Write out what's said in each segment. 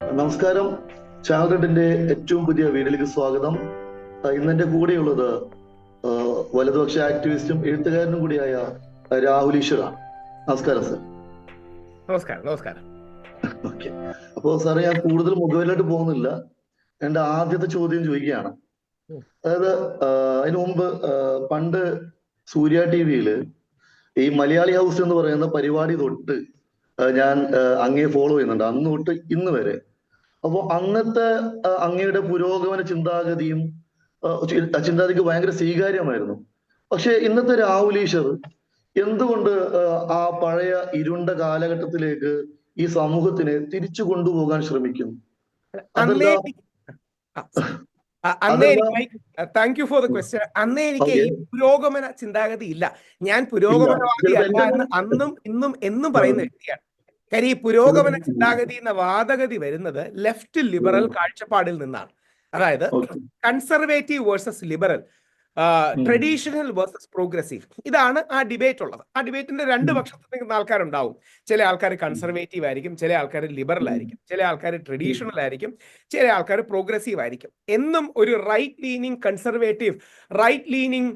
നമസ്കാരം. ചാനൽ റെഡിന്റെ ഏറ്റവും പുതിയ വീഡിയോയിലേക്ക് സ്വാഗതം. ഇന്നെന്റെ കൂടെയുള്ളത് വലതുപക്ഷ ആക്ടിവിസ്റ്റും എഴുത്തുകാരനും കൂടിയായ രാഹുൽ ഈശ്വറാണ് നമസ്കാരം സർ. നമസ്കാരം നമസ്കാരം. ഓക്കെ. അപ്പോ സാറേ ഞാൻ കൂടുതൽ മുഖവിലായിട്ട് പോകുന്നില്ല. എന്റെ ആദ്യത്തെ ചോദ്യം ചോദിക്കുകയാണ്. അതായത് അതിനു മുമ്പ് പണ്ട് സൂര്യ ടി വിയിൽ ഈ മലയാളി ഹൗസ് എന്ന് പറയുന്ന പരിപാടി തൊട്ട് ഞാൻ അങ്ങേ അങ്ങയെ ഫോളോ ചെയ്യുന്നുണ്ട്. അന്ന് തൊട്ട് ഇന്ന് വരെ. അപ്പോ അന്നത്തെ അങ്ങയുടെ പുരോഗമന ചിന്താഗതിയും ചിന്താഗതിക്ക് ഭയങ്കര സ്വീകാര്യമായിരുന്നു. പക്ഷെ ഇന്നത്തെ രാഹുൽ ഈശ്വർ എന്തുകൊണ്ട് ആ, പഴയ ഇരുണ്ട കാലഘട്ടത്തിലേക്ക് ഈ സമൂഹത്തിനെ തിരിച്ചു കൊണ്ടുപോകാൻ ശ്രമിക്കുന്നു? അതല്ല- അന്നേ എനിക്ക് thank you for the question അന്നേ എനിക്ക് പുരോഗമന ചിന്താഗതി ഇല്ല. ഞാൻ പുരോഗമനവാദി അല്ല എന്ന് അന്നും ഇന്നും എന്നും പറയുന്ന വ്യക്തിയാണ്. കാര്യം ഈ പുരോഗമന ചിന്താഗതി എന്ന വാദഗതി വരുന്നത് ലെഫ്റ്റ് ലിബറൽ. കാഴ്ചപ്പാടിൽ നിന്നാണ്. അതായത് conservative versus liberal. Traditional versus progressive ഇതാണ് ആ ഡിബേറ്റ് ഉള്ളത്. ആ ഡിബേറ്റിന്റെ രണ്ട്. പക്ഷത്ത് നിൽക്കുന്ന ആൾക്കാരുണ്ടാവും. ചില ആൾക്കാർ കൺസർവേറ്റീവ് ആയിരിക്കും ചില ആൾക്കാർ ലിബറൽ ആയിരിക്കും ചില ആൾക്കാർ ട്രഡീഷണൽ ആയിരിക്കും ചില ആൾക്കാർ പ്രോഗ്രസീവ് ആയിരിക്കും. എന്നും ഒരു right leaning conservative right leaning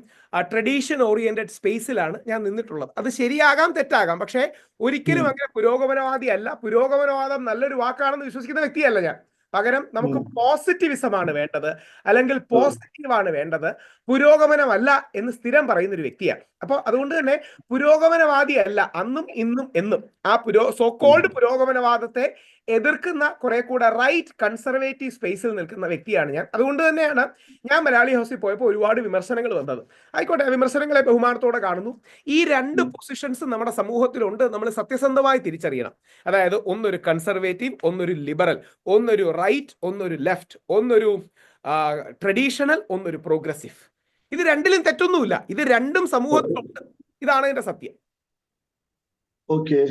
tradition oriented സ്പേസിലാണ് ഞാൻ നിന്നിട്ടുള്ളത്. അത് ശരിയാകാം തെറ്റാകാം. പക്ഷേ ഒരിക്കലും അങ്ങനെ പുരോഗമനവാദി അല്ല പുരോഗമനവാദം നല്ലൊരു വാക്കാണെന്ന് വിശ്വസിക്കുന്ന വ്യക്തിയല്ല ഞാൻ. പകരം നമുക്ക് പോസിറ്റിവിസമാണ് വേണ്ടത് അല്ലെങ്കിൽ പോസിറ്റീവ് ആണ് വേണ്ടത്. പുരോഗമനമല്ല എന്ന് സ്ഥിരം പറയുന്ന ഒരു വ്യക്തിയാണ്. അപ്പോൾ അതുകൊണ്ട് തന്നെ പുരോഗമനവാദിയല്ല അന്നും ഇന്നും എന്നും. ആ പുരോ സോക്കോൾഡ് കോൾഡ് പുരോഗമനവാദത്തെ എതിർക്കുന്ന കുറെ കൂടെ റൈറ്റ് കൺസർവേറ്റീവ് സ്പേസിൽ നിൽക്കുന്ന വ്യക്തിയാണ് ഞാൻ. അതുകൊണ്ട് തന്നെയാണ് ഞാൻ മലയാളി ഹൗസിൽ പോയപ്പോൾ ഒരുപാട് വിമർശനങ്ങൾ വന്നത്. ആയിക്കോട്ടെ ആ വിമർശനങ്ങളെ ബഹുമാനത്തോടെ കാണുന്നു. ഈ രണ്ട് പൊസിഷൻസ് നമ്മുടെ സമൂഹത്തിലുണ്ട് നമ്മൾ സത്യസന്ധമായി തിരിച്ചറിയണം. അതായത് ഒന്നൊരു കൺസർവേറ്റീവ് ഒന്നൊരു ലിബറൽ ഒന്നൊരു റൈറ്റ് ഒന്നൊരു ലെഫ്റ്റ് ഒന്നൊരു ട്രഡീഷണൽ ഒന്നൊരു പ്രോഗ്രസീവ് ഇത് രണ്ടിലും തെറ്റൊന്നുമില്ല. ഇത് രണ്ടും സമൂഹത്തിലുണ്ട്. ഇതാണ് എന്റെ സത്യം. ഓക്കെ.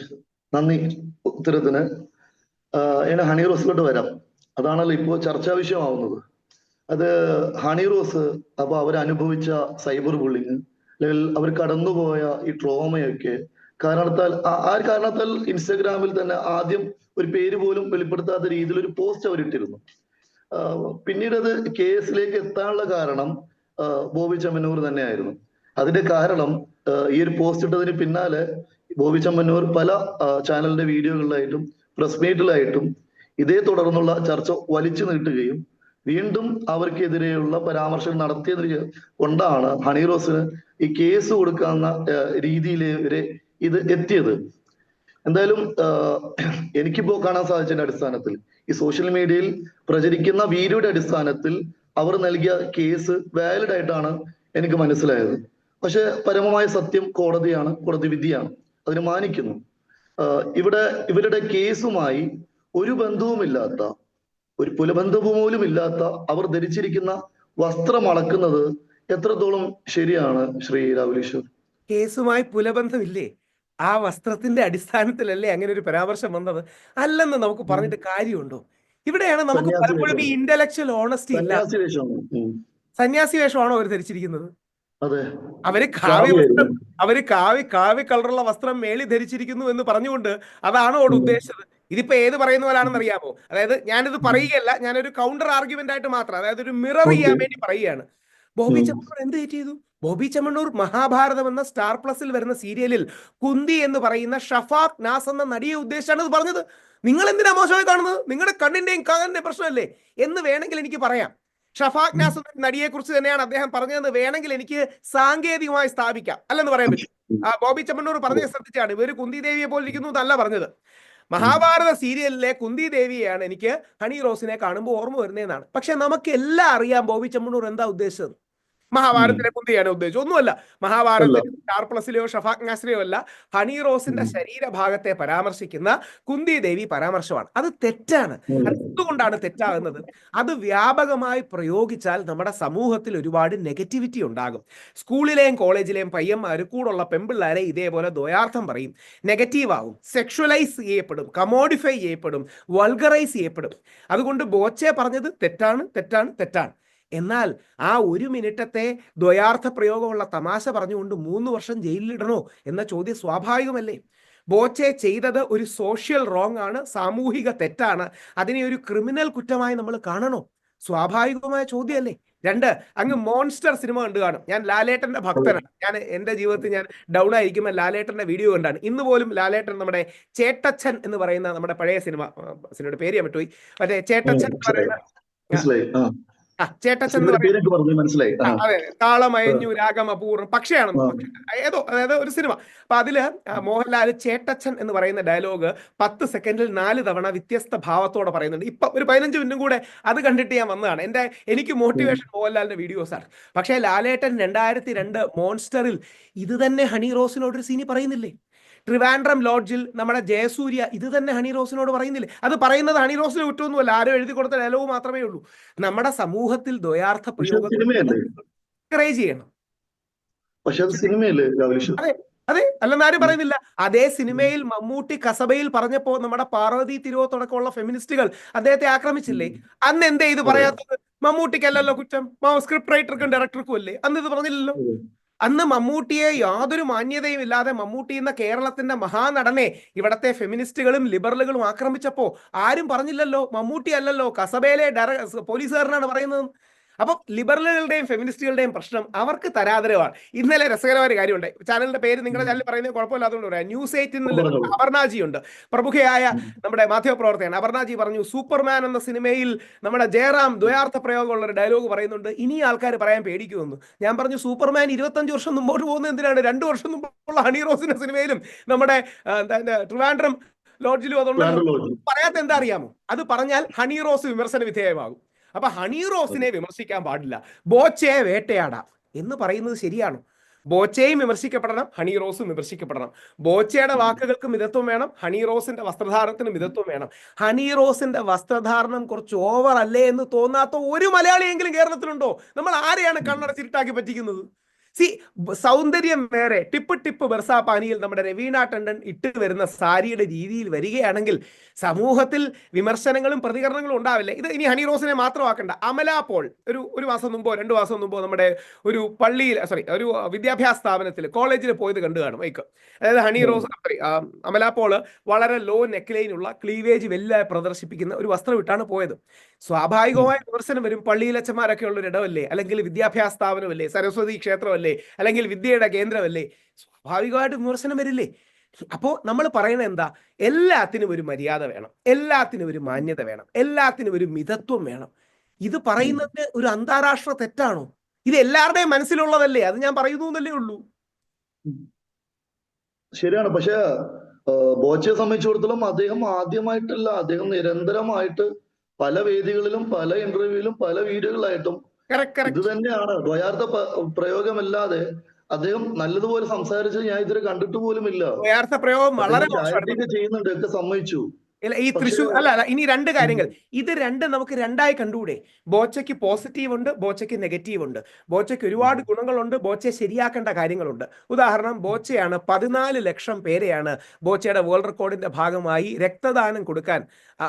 നന്ദി ഉത്തരത്തിന്. ആഹ് ഹണി റോസിലോട്ട് വരാം? അതാണല്ലോ ഇപ്പോൾ ചർച്ചാ വിഷയമാവുന്നത്. അത് ഹണി റോസ് അപ്പൊ അവരനുഭവിച്ച സൈബർ ബുള്ളിങ് അല്ലെങ്കിൽ അവർ കടന്നുപോയ ഈ ട്രോമയൊക്കെ കാരണത്താൽ ആ- ഒരു കാരണത്താൽ ഇൻസ്റ്റഗ്രാമിൽ തന്നെ ആദ്യം ഒരു പേര് പോലും വെളിപ്പെടുത്താത്ത രീതിയിൽ ഒരു പോസ്റ്റ് അവരിട്ടിരുന്നു. പിന്നീട് അത് കേസിലേക്ക് എത്താനുള്ള കാരണം ബോബി ചമ്മന്നൂർ തന്നെയായിരുന്നു. അതിന്റെ കാരണം ഈ ഒരു പോസ്റ്റ് ഇട്ടതിന് പിന്നാലെ ബോബി ചമ്മന്നൂർ പല ചാനലിന്റെ വീഡിയോകളിലായിട്ടും പ്രസ് മീറ്റിലായിട്ടും ഇതേ തുടർന്നുള്ള ചർച്ച വലിച്ചു നീട്ടുകയും വീണ്ടും അവർക്കെതിരെയുള്ള പരാമർശം നടത്തിയതിന് കൊണ്ടാണ് ഹണി റോസിന് ഈ കേസ് കൊടുക്കാവുന്ന രീതിയിലെ ഇത് എത്തിയത്. എന്തായാലും എനിക്കിപ്പോ കാണാൻ സാധിച്ചതിന്റെ അടിസ്ഥാനത്തിൽ ഈ സോഷ്യൽ മീഡിയയിൽ പ്രചരിക്കുന്ന വീഡിയോയുടെ അടിസ്ഥാനത്തിൽ അവർ നൽകിയ കേസ് വാലിഡ് ആയിട്ടാണ് എനിക്ക് മനസ്സിലായത്. പക്ഷെ പരമമായ സത്യം കോടതിയാണ് കോടതി വിധിയാണ്. അതിന് മാനിക്കുന്നു. ഇവിടെ ഇവരുടെ കേസുമായി ഒരു ബന്ധവുമില്ലാത്ത ഒരു പുലബന്ധവും പോലും ഇല്ലാത്ത അവർ ധരിച്ചിരിക്കുന്ന വസ്ത്രം അളക്കുന്നത് എത്രത്തോളം ശരിയാണ് ശ്രീ രാഹുലീശ്വർ കേസുമായി പുലബന്ധമില്ലേ? ആ വസ്ത്രത്തിന്റെ അടിസ്ഥാനത്തിലല്ലേ അങ്ങനെ ഒരു പരാമർശം വന്നത്? അല്ലെന്ന് നമുക്ക് പറഞ്ഞിട്ട് കാര്യമുണ്ടോ? ഇവിടെയാണ് നമുക്ക് പലപ്പോഴും ഈ. ഇന്റലക്ച്വൽ ഓണസ്റ്റി ഇല്ല. സന്യാസി വേഷമാണ് അവർ ധരിച്ചിരിക്കുന്നത്? അവർ കാവ്യ വസ്ത്രം. അവർ കാവ്യ കാവ്യ കളറുള്ള വസ്ത്രം മേളി ധരിച്ചിരിക്കുന്നു എന്ന് പറഞ്ഞുകൊണ്ട് അതാണ് അവിടെ ഉദ്ദേശിച്ചത്. ഇതിപ്പോ ഏത് പറയുന്ന പോലാണെന്ന് അറിയാമോ? അതായത് ഞാനിത് പറയുകയല്ല ഞാനൊരു കൗണ്ടർ ആർഗ്യുമെന്റ് ആയിട്ട് മാത്രം അതായത് ഒരു മിറർ ചെയ്യാൻ വേണ്ടി പറയുകയാണ്. ബോബി. ചെമ്മണ്ണൂർ എന്ത് ചെയ്തു? ബോബി ചെമ്മണ്ണൂർ മഹാഭാരതം എന്ന സ്റ്റാർ പ്ലസിൽ വരുന്ന സീരിയലിൽ കുന്തി എന്ന് പറയുന്ന ഷഫാഖ് നാസ് എന്ന നടിയെ ഉദ്ദേശിച്ചാണ് ഇത് പറഞ്ഞത്. നിങ്ങൾ എന്തിനാ മോശമായി കാണുന്നത്? നിങ്ങളുടെ കണ്ണിന്റെയും കാലിന്റെയും പ്രശ്നമല്ലേ? എന്ന് വേണമെങ്കിൽ എനിക്ക് പറയാം. ഷഫാഖ് നാസ് നടിയെ കുറിച്ച് തന്നെയാണ് അദ്ദേഹം പറഞ്ഞതെന്ന് വേണമെങ്കിൽ എനിക്ക് സാങ്കേതികമായി സ്ഥാപിക്കാം. അല്ലെന്ന് പറയാൻ പറ്റും. ആ ബോബി ചെമ്മണ്ണൂർ പറഞ്ഞത് ശ്രദ്ധിച്ചാണ്. ഇവർ കുന്തി ദേവിയെ പോലെ ഇരിക്കുന്നു എന്നല്ല പറഞ്ഞത്. മഹാഭാരത സീരിയലിലെ കുന്തി ദേവിയെയാണ് എനിക്ക് ഹണി റോസിനെ കാണുമ്പോൾ ഓർമ്മ വരുന്നതെന്നാണ്. പക്ഷെ നമുക്ക് എല്ലാം അറിയാം ബോബി ചെമ്മണ്ണൂർ എന്താ ഉദ്ദേശിച്ചത് മഹാഭാരതത്തിലെ കുന്തിയാണ് ഉദ്ദേശിച്ചത്. ഒന്നുമല്ല മഹാഭാരതത്തിലെ സ്റ്റാർ പ്ലസിലെയോ ഷഫാഗ്നാസിലെയോ അല്ല ഹണി റോസിന്റെ ശരീരഭാഗത്തെ പരാമർശിക്കുന്ന കുന്തി ദേവി പരാമർശമാണ്. അത് തെറ്റാണ്. എന്തുകൊണ്ടാണ് തെറ്റാകുന്നത്? അത് വ്യാപകമായി പ്രയോഗിച്ചാൽ നമ്മുടെ സമൂഹത്തിൽ ഒരുപാട് നെഗറ്റിവിറ്റി ഉണ്ടാകും. സ്കൂളിലെയും കോളേജിലെയും പയ്യന്മാർ കൂടുള്ള പെമ്പിള്ളാരെ ഇതേപോലെ ദ്വയാർത്ഥം പറയും. നെഗറ്റീവ് ആവും സെക്ഷുവലൈസ് ചെയ്യപ്പെടും. കമോഡിഫൈ ചെയ്യപ്പെടും. വൾഗറൈസ് ചെയ്യപ്പെടും. അതുകൊണ്ട് ബോച്ചെ പറഞ്ഞത് തെറ്റാണ് തെറ്റാണ് തെറ്റാണ്. എന്നാൽ ആ ഒരു മിനിറ്റത്തെ ദ്വയാർത്ഥ പ്രയോഗമുള്ള തമാശ പറഞ്ഞുകൊണ്ട് മൂന്ന് വർഷം ജയിലിലിടണോ എന്ന ചോദ്യം സ്വാഭാവികമല്ലേ? ബോച്ചെ ചെയ്തത് ഒരു സോഷ്യൽ റോങ് ആണ് സാമൂഹിക തെറ്റാണ്. അതിനെ ഒരു ക്രിമിനൽ കുറ്റമായി നമ്മൾ കാണണോ? സ്വാഭാവികമായ ചോദ്യമല്ലേ. രണ്ട് അങ്ങ് മോൺസ്റ്റർ സിനിമ കണ്ടു കാണും. ഞാൻ ലാലേട്ടന്റെ ഭക്തനാണ്. ഞാൻ എന്റെ ജീവിതത്തിൽ ഞാൻ ഡൗൺ ആയിരിക്കുമ്പോൾ ലാലേട്ടന്റെ വീഡിയോ കണ്ടാണ്. ഇന്ന് പോലും ലാലേട്ടൻ നമ്മുടെ ചേട്ടച്ഛൻ എന്ന് പറയുന്ന നമ്മുടെ പഴയ സിനിമ സിനിമയുടെ പേര് ഞാൻ വിട്ടുപോയി. മറ്റേ ചേട്ടച്ഛൻ എന്ന് പറയുന്ന മനസ്സിലായി. അതെ താളമയഞ്ഞു രാഗം അപൂർവം പക്ഷയാണ് ഏതോ അതായത് ഒരു സിനിമ. അപ്പൊ അതിൽ മോഹൻലാൽ ചേട്ടച്ചൻ എന്ന് പറയുന്ന ഡയലോഗ് പത്ത് സെക്കൻഡിൽ നാല് തവണ വ്യത്യസ്ത ഭാവത്തോടെ പറയുന്നുണ്ട്. ഇപ്പൊ ഒരു പതിനഞ്ച് മിനിറ്റും കൂടെ അത് കണ്ടിട്ട് ഞാൻ വന്നതാണ്. എന്റെ എനിക്ക് മോട്ടിവേഷൻ മോഹൻലാലിന്റെ വീഡിയോസ് ആണ്. പക്ഷേ ലാലേട്ടൻ രണ്ടായിരത്തി രണ്ട് മോൺസ്റ്ററിൽ ഇത് തന്നെ ഹണി റോസിനോട് ഒരു സീനി പറയുന്നില്ലേ? ട്രിവാൻഡ്രം ലോഡ്ജിൽ നമ്മുടെ ജയസൂര്യ ഇത് തന്നെ ഹണി റോസിനോട് പറയുന്നില്ലേ? അത് പറയുന്നത് ഹണി റോസിന് കുറ്റമൊന്നുമല്ല ആരും എഴുതി കൊടുത്ത ഡയലോഗ് മാത്രമേ ഉള്ളൂ. നമ്മുടെ സമൂഹത്തിൽ ദ്വയാർത്ഥ പ്രയോഗം ചെയ്യണം. പക്ഷെ അത് സിനിമയല്ലേ അതെ അല്ലെന്ന് ആരും പറയുന്നില്ല. അതേ സിനിമയിൽ മമ്മൂട്ടി കസബയിൽ പറഞ്ഞപ്പോ നമ്മുടെ പാർവതി തിരുവോത്തടക്കമുള്ള ഫെമിനിസ്റ്റുകൾ അദ്ദേഹത്തെ ആക്രമിച്ചില്ലേ? അന്ന് എന്തേ ഇത് പറയാത്തത്? മമ്മൂട്ടിക്കല്ലല്ലോ കുറ്റം. സ്ക്രിപ്റ്റ് റൈറ്റർക്കും ഡയറക്ടർക്കും അല്ലേ? അന്ന് ഇത് പറഞ്ഞില്ലല്ലോ. അന്ന് മമ്മൂട്ടിയെ യാതൊരു മാന്യതയും ഇല്ലാതെ മമ്മൂട്ടി എന്ന കേരളത്തിന്റെ മഹാനടനെ ഇവിടത്തെ ഫെമിനിസ്റ്റുകളും ലിബറലുകളും ആക്രമിച്ചപ്പോ ആരും പറഞ്ഞില്ലല്ലോ മമ്മൂട്ടി അല്ലല്ലോ കസബയിലെ ഡയറ പോലീസുകാരനാണ് പറയുന്നത്. അപ്പൊ ലിബറലുകളുടെയും ഫെമിനിസ്റ്റുകളുടെയും പ്രശ്നം അവർക്ക് തരാതരവാണ് ഇന്നലെ രസകരമായ കാര്യമുണ്ട്. ചാനലിന്റെ പേര് നിങ്ങളുടെ ചാനൽ പറയുന്നത് കുഴപ്പമില്ലാത്തതുകൊണ്ട് പറയാം. ന്യൂസ് എയ്റ്റിൽ നിന്ന്. അപർണാജി ഉണ്ട് പ്രമുഖയായ നമ്മുടെ മാധ്യമപ്രവർത്തകൻ അപർണാജി പറഞ്ഞു സൂപ്പർമാൻ എന്ന സിനിമയിൽ നമ്മുടെ ജയറാം ദ്വയാർത്ഥ പ്രയോഗമുള്ള ഒരു ഡയലോഗ് പറയുന്നുണ്ട്. ഇനി ആൾക്കാർ പറയാൻ പേടിക്കുമെന്ന്. ഞാൻ പറഞ്ഞു സൂപ്പർമാൻ ഇരുപത്തഞ്ച് വർഷം മുമ്പോട്ട് പോകുന്ന എന്തിനാണ്? രണ്ടു വർഷം മുമ്പുള്ള ഹണി റോസിന്റെ സിനിമയിലും നമ്മുടെ ട്രിവാൻഡ്രം ലോഡ്ജിലും അതുകൊണ്ട് പറയാത്ത എന്താ അറിയാമോ? അത് പറഞ്ഞാൽ ഹണി റോസ് വിമർശന വിധേയമാകും. അപ്പൊ ഹണി റോസിനെ വിമർശിക്കാൻ പാടില്ല. ബോച്ചയെ വേട്ടയാടാം എന്ന് പറയുന്നത് ശരിയാണ്. ബോച്ചയും വിമർശിക്കപ്പെടണം ഹണി റോസും വിമർശിക്കപ്പെടണം. ബോച്ചയുടെ വാക്കുകൾക്ക് മിതത്വം വേണം ഹണി റോസിന്റെ വസ്ത്രധാരണത്തിന് മിതത്വം വേണം. ഹണി റോസിന്റെ വസ്ത്രധാരണം കുറച്ച് ഓവർ അല്ലേ എന്ന് തോന്നാത്ത ഒരു മലയാളിയെങ്കിലും കേരളത്തിലുണ്ടോ? നമ്മൾ ആരെയാണ് കണ്ണടച്ചിരുട്ടാക്കി പറ്റിക്കുന്നത്? സി സൗന്ദര്യം വേറെ. ടിപ്പ് ടിപ്പ് ബെർസാ പാനിയിൽ നമ്മുടെ രവീണ ടണ്ടൻ ഇട്ട് വരുന്ന സാരിയുടെ രീതിയിൽ വരികയാണെങ്കിൽ സമൂഹത്തിൽ വിമർശനങ്ങളും പ്രതികരണങ്ങളും ഉണ്ടാവില്ല. ഇത് ഇനി ഹണി റോസിനെ മാത്രമാക്കണ്ട. അമല പോൾ ഒരു ഒരു മാസം മുമ്പോ രണ്ടു മാസം മുമ്പോ നമ്മുടെ ഒരു പള്ളിയിൽ സോറി ഒരു വിദ്യാഭ്യാസ സ്ഥാപനത്തിൽ കോളേജിൽ പോയത് കണ്ടു കാണും മൈക്ക് അതായത് ഹണി റോസ് സോറി അമല പോൾ വളരെ ലോ നെക്ലൈനുള്ള ക്ലീവേജ് വലുതായി പ്രദർശിപ്പിക്കുന്ന ഒരു വസ്ത്രം ഇട്ടാണ് പോയത്. സ്വാഭാവികമായ വിമർശനം വരും. പള്ളിയിലച്ചന്മാരൊക്കെ ഉള്ള ഒരു ഇടമല്ലേ അല്ലെങ്കിൽ വിദ്യാഭ്യാസ സ്ഥാപനമല്ലേ? സരസ്വതി ക്ഷേത്രമല്ലേ? അല്ലെങ്കിൽ വിദ്യയുടെ കേന്ദ്രമല്ലേ? സ്വാഭാവികമായിട്ട് വിമർശനം വരില്ലേ? അപ്പോ നമ്മൾ പറയുന്നത് എന്താ? എല്ലാത്തിനും ഒരു മര്യാദ വേണം. എല്ലാത്തിനും ഒരു മാന്യത വേണം. എല്ലാത്തിനും ഒരു മിതത്വം വേണം. ഇത് പറയുന്നത് ഒരു അന്താരാഷ്ട്ര തെറ്റാണോ? ഇത് എല്ലാവരുടെയും മനസ്സിലുള്ളതല്ലേ? അത് ഞാൻ പറയുന്നു എന്നല്ലേ ഉള്ളൂ. ശരിയാണ്. പക്ഷെ ബോച്ചയെ സംബന്ധിച്ചിടത്തോളം അദ്ദേഹം ആദ്യമായിട്ടല്ല. അദ്ദേഹം നിരന്തരമായിട്ട് പല വേദികളിലും പല ഇന്റർവ്യൂവിലും പല വീഡിയോകളായിട്ടും ഇത് തന്നെയാണ്. ദ്വയാർത്ഥ പ്രയോഗമല്ലാതെ അദ്ദേഹം നല്ലതുപോലെ സംസാരിച്ചത് ഞാൻ ഇതുവരെ കണ്ടിട്ട് പോലും ഇല്ല പ്രയോഗം വളരെ ചെയ്യുന്നുണ്ട് ഒക്കെ സമ്മതിച്ചു. ഈ തൃശൂർ അല്ല അല്ല ഇനി രണ്ട് കാര്യങ്ങൾ. ഇത് രണ്ട് നമുക്ക് രണ്ടായി കണ്ടുകൂടെ. ബോച്ചയ്ക്ക് പോസിറ്റീവ് ഉണ്ട് ബോച്ചയ്ക്ക് നെഗറ്റീവ് ഉണ്ട്. ബോച്ചയ്ക്ക് ഒരുപാട് ഗുണങ്ങളുണ്ട് ബോച്ചയെ ശരിയാക്കേണ്ട കാര്യങ്ങളുണ്ട്. ഉദാഹരണം ബോച്ചയാണ് പതിനാല് ലക്ഷം പേരെയാണ് ബോച്ചയുടെ വേൾഡ് റെക്കോർഡിന്റെ ഭാഗമായി രക്തദാനം കൊടുക്കാൻ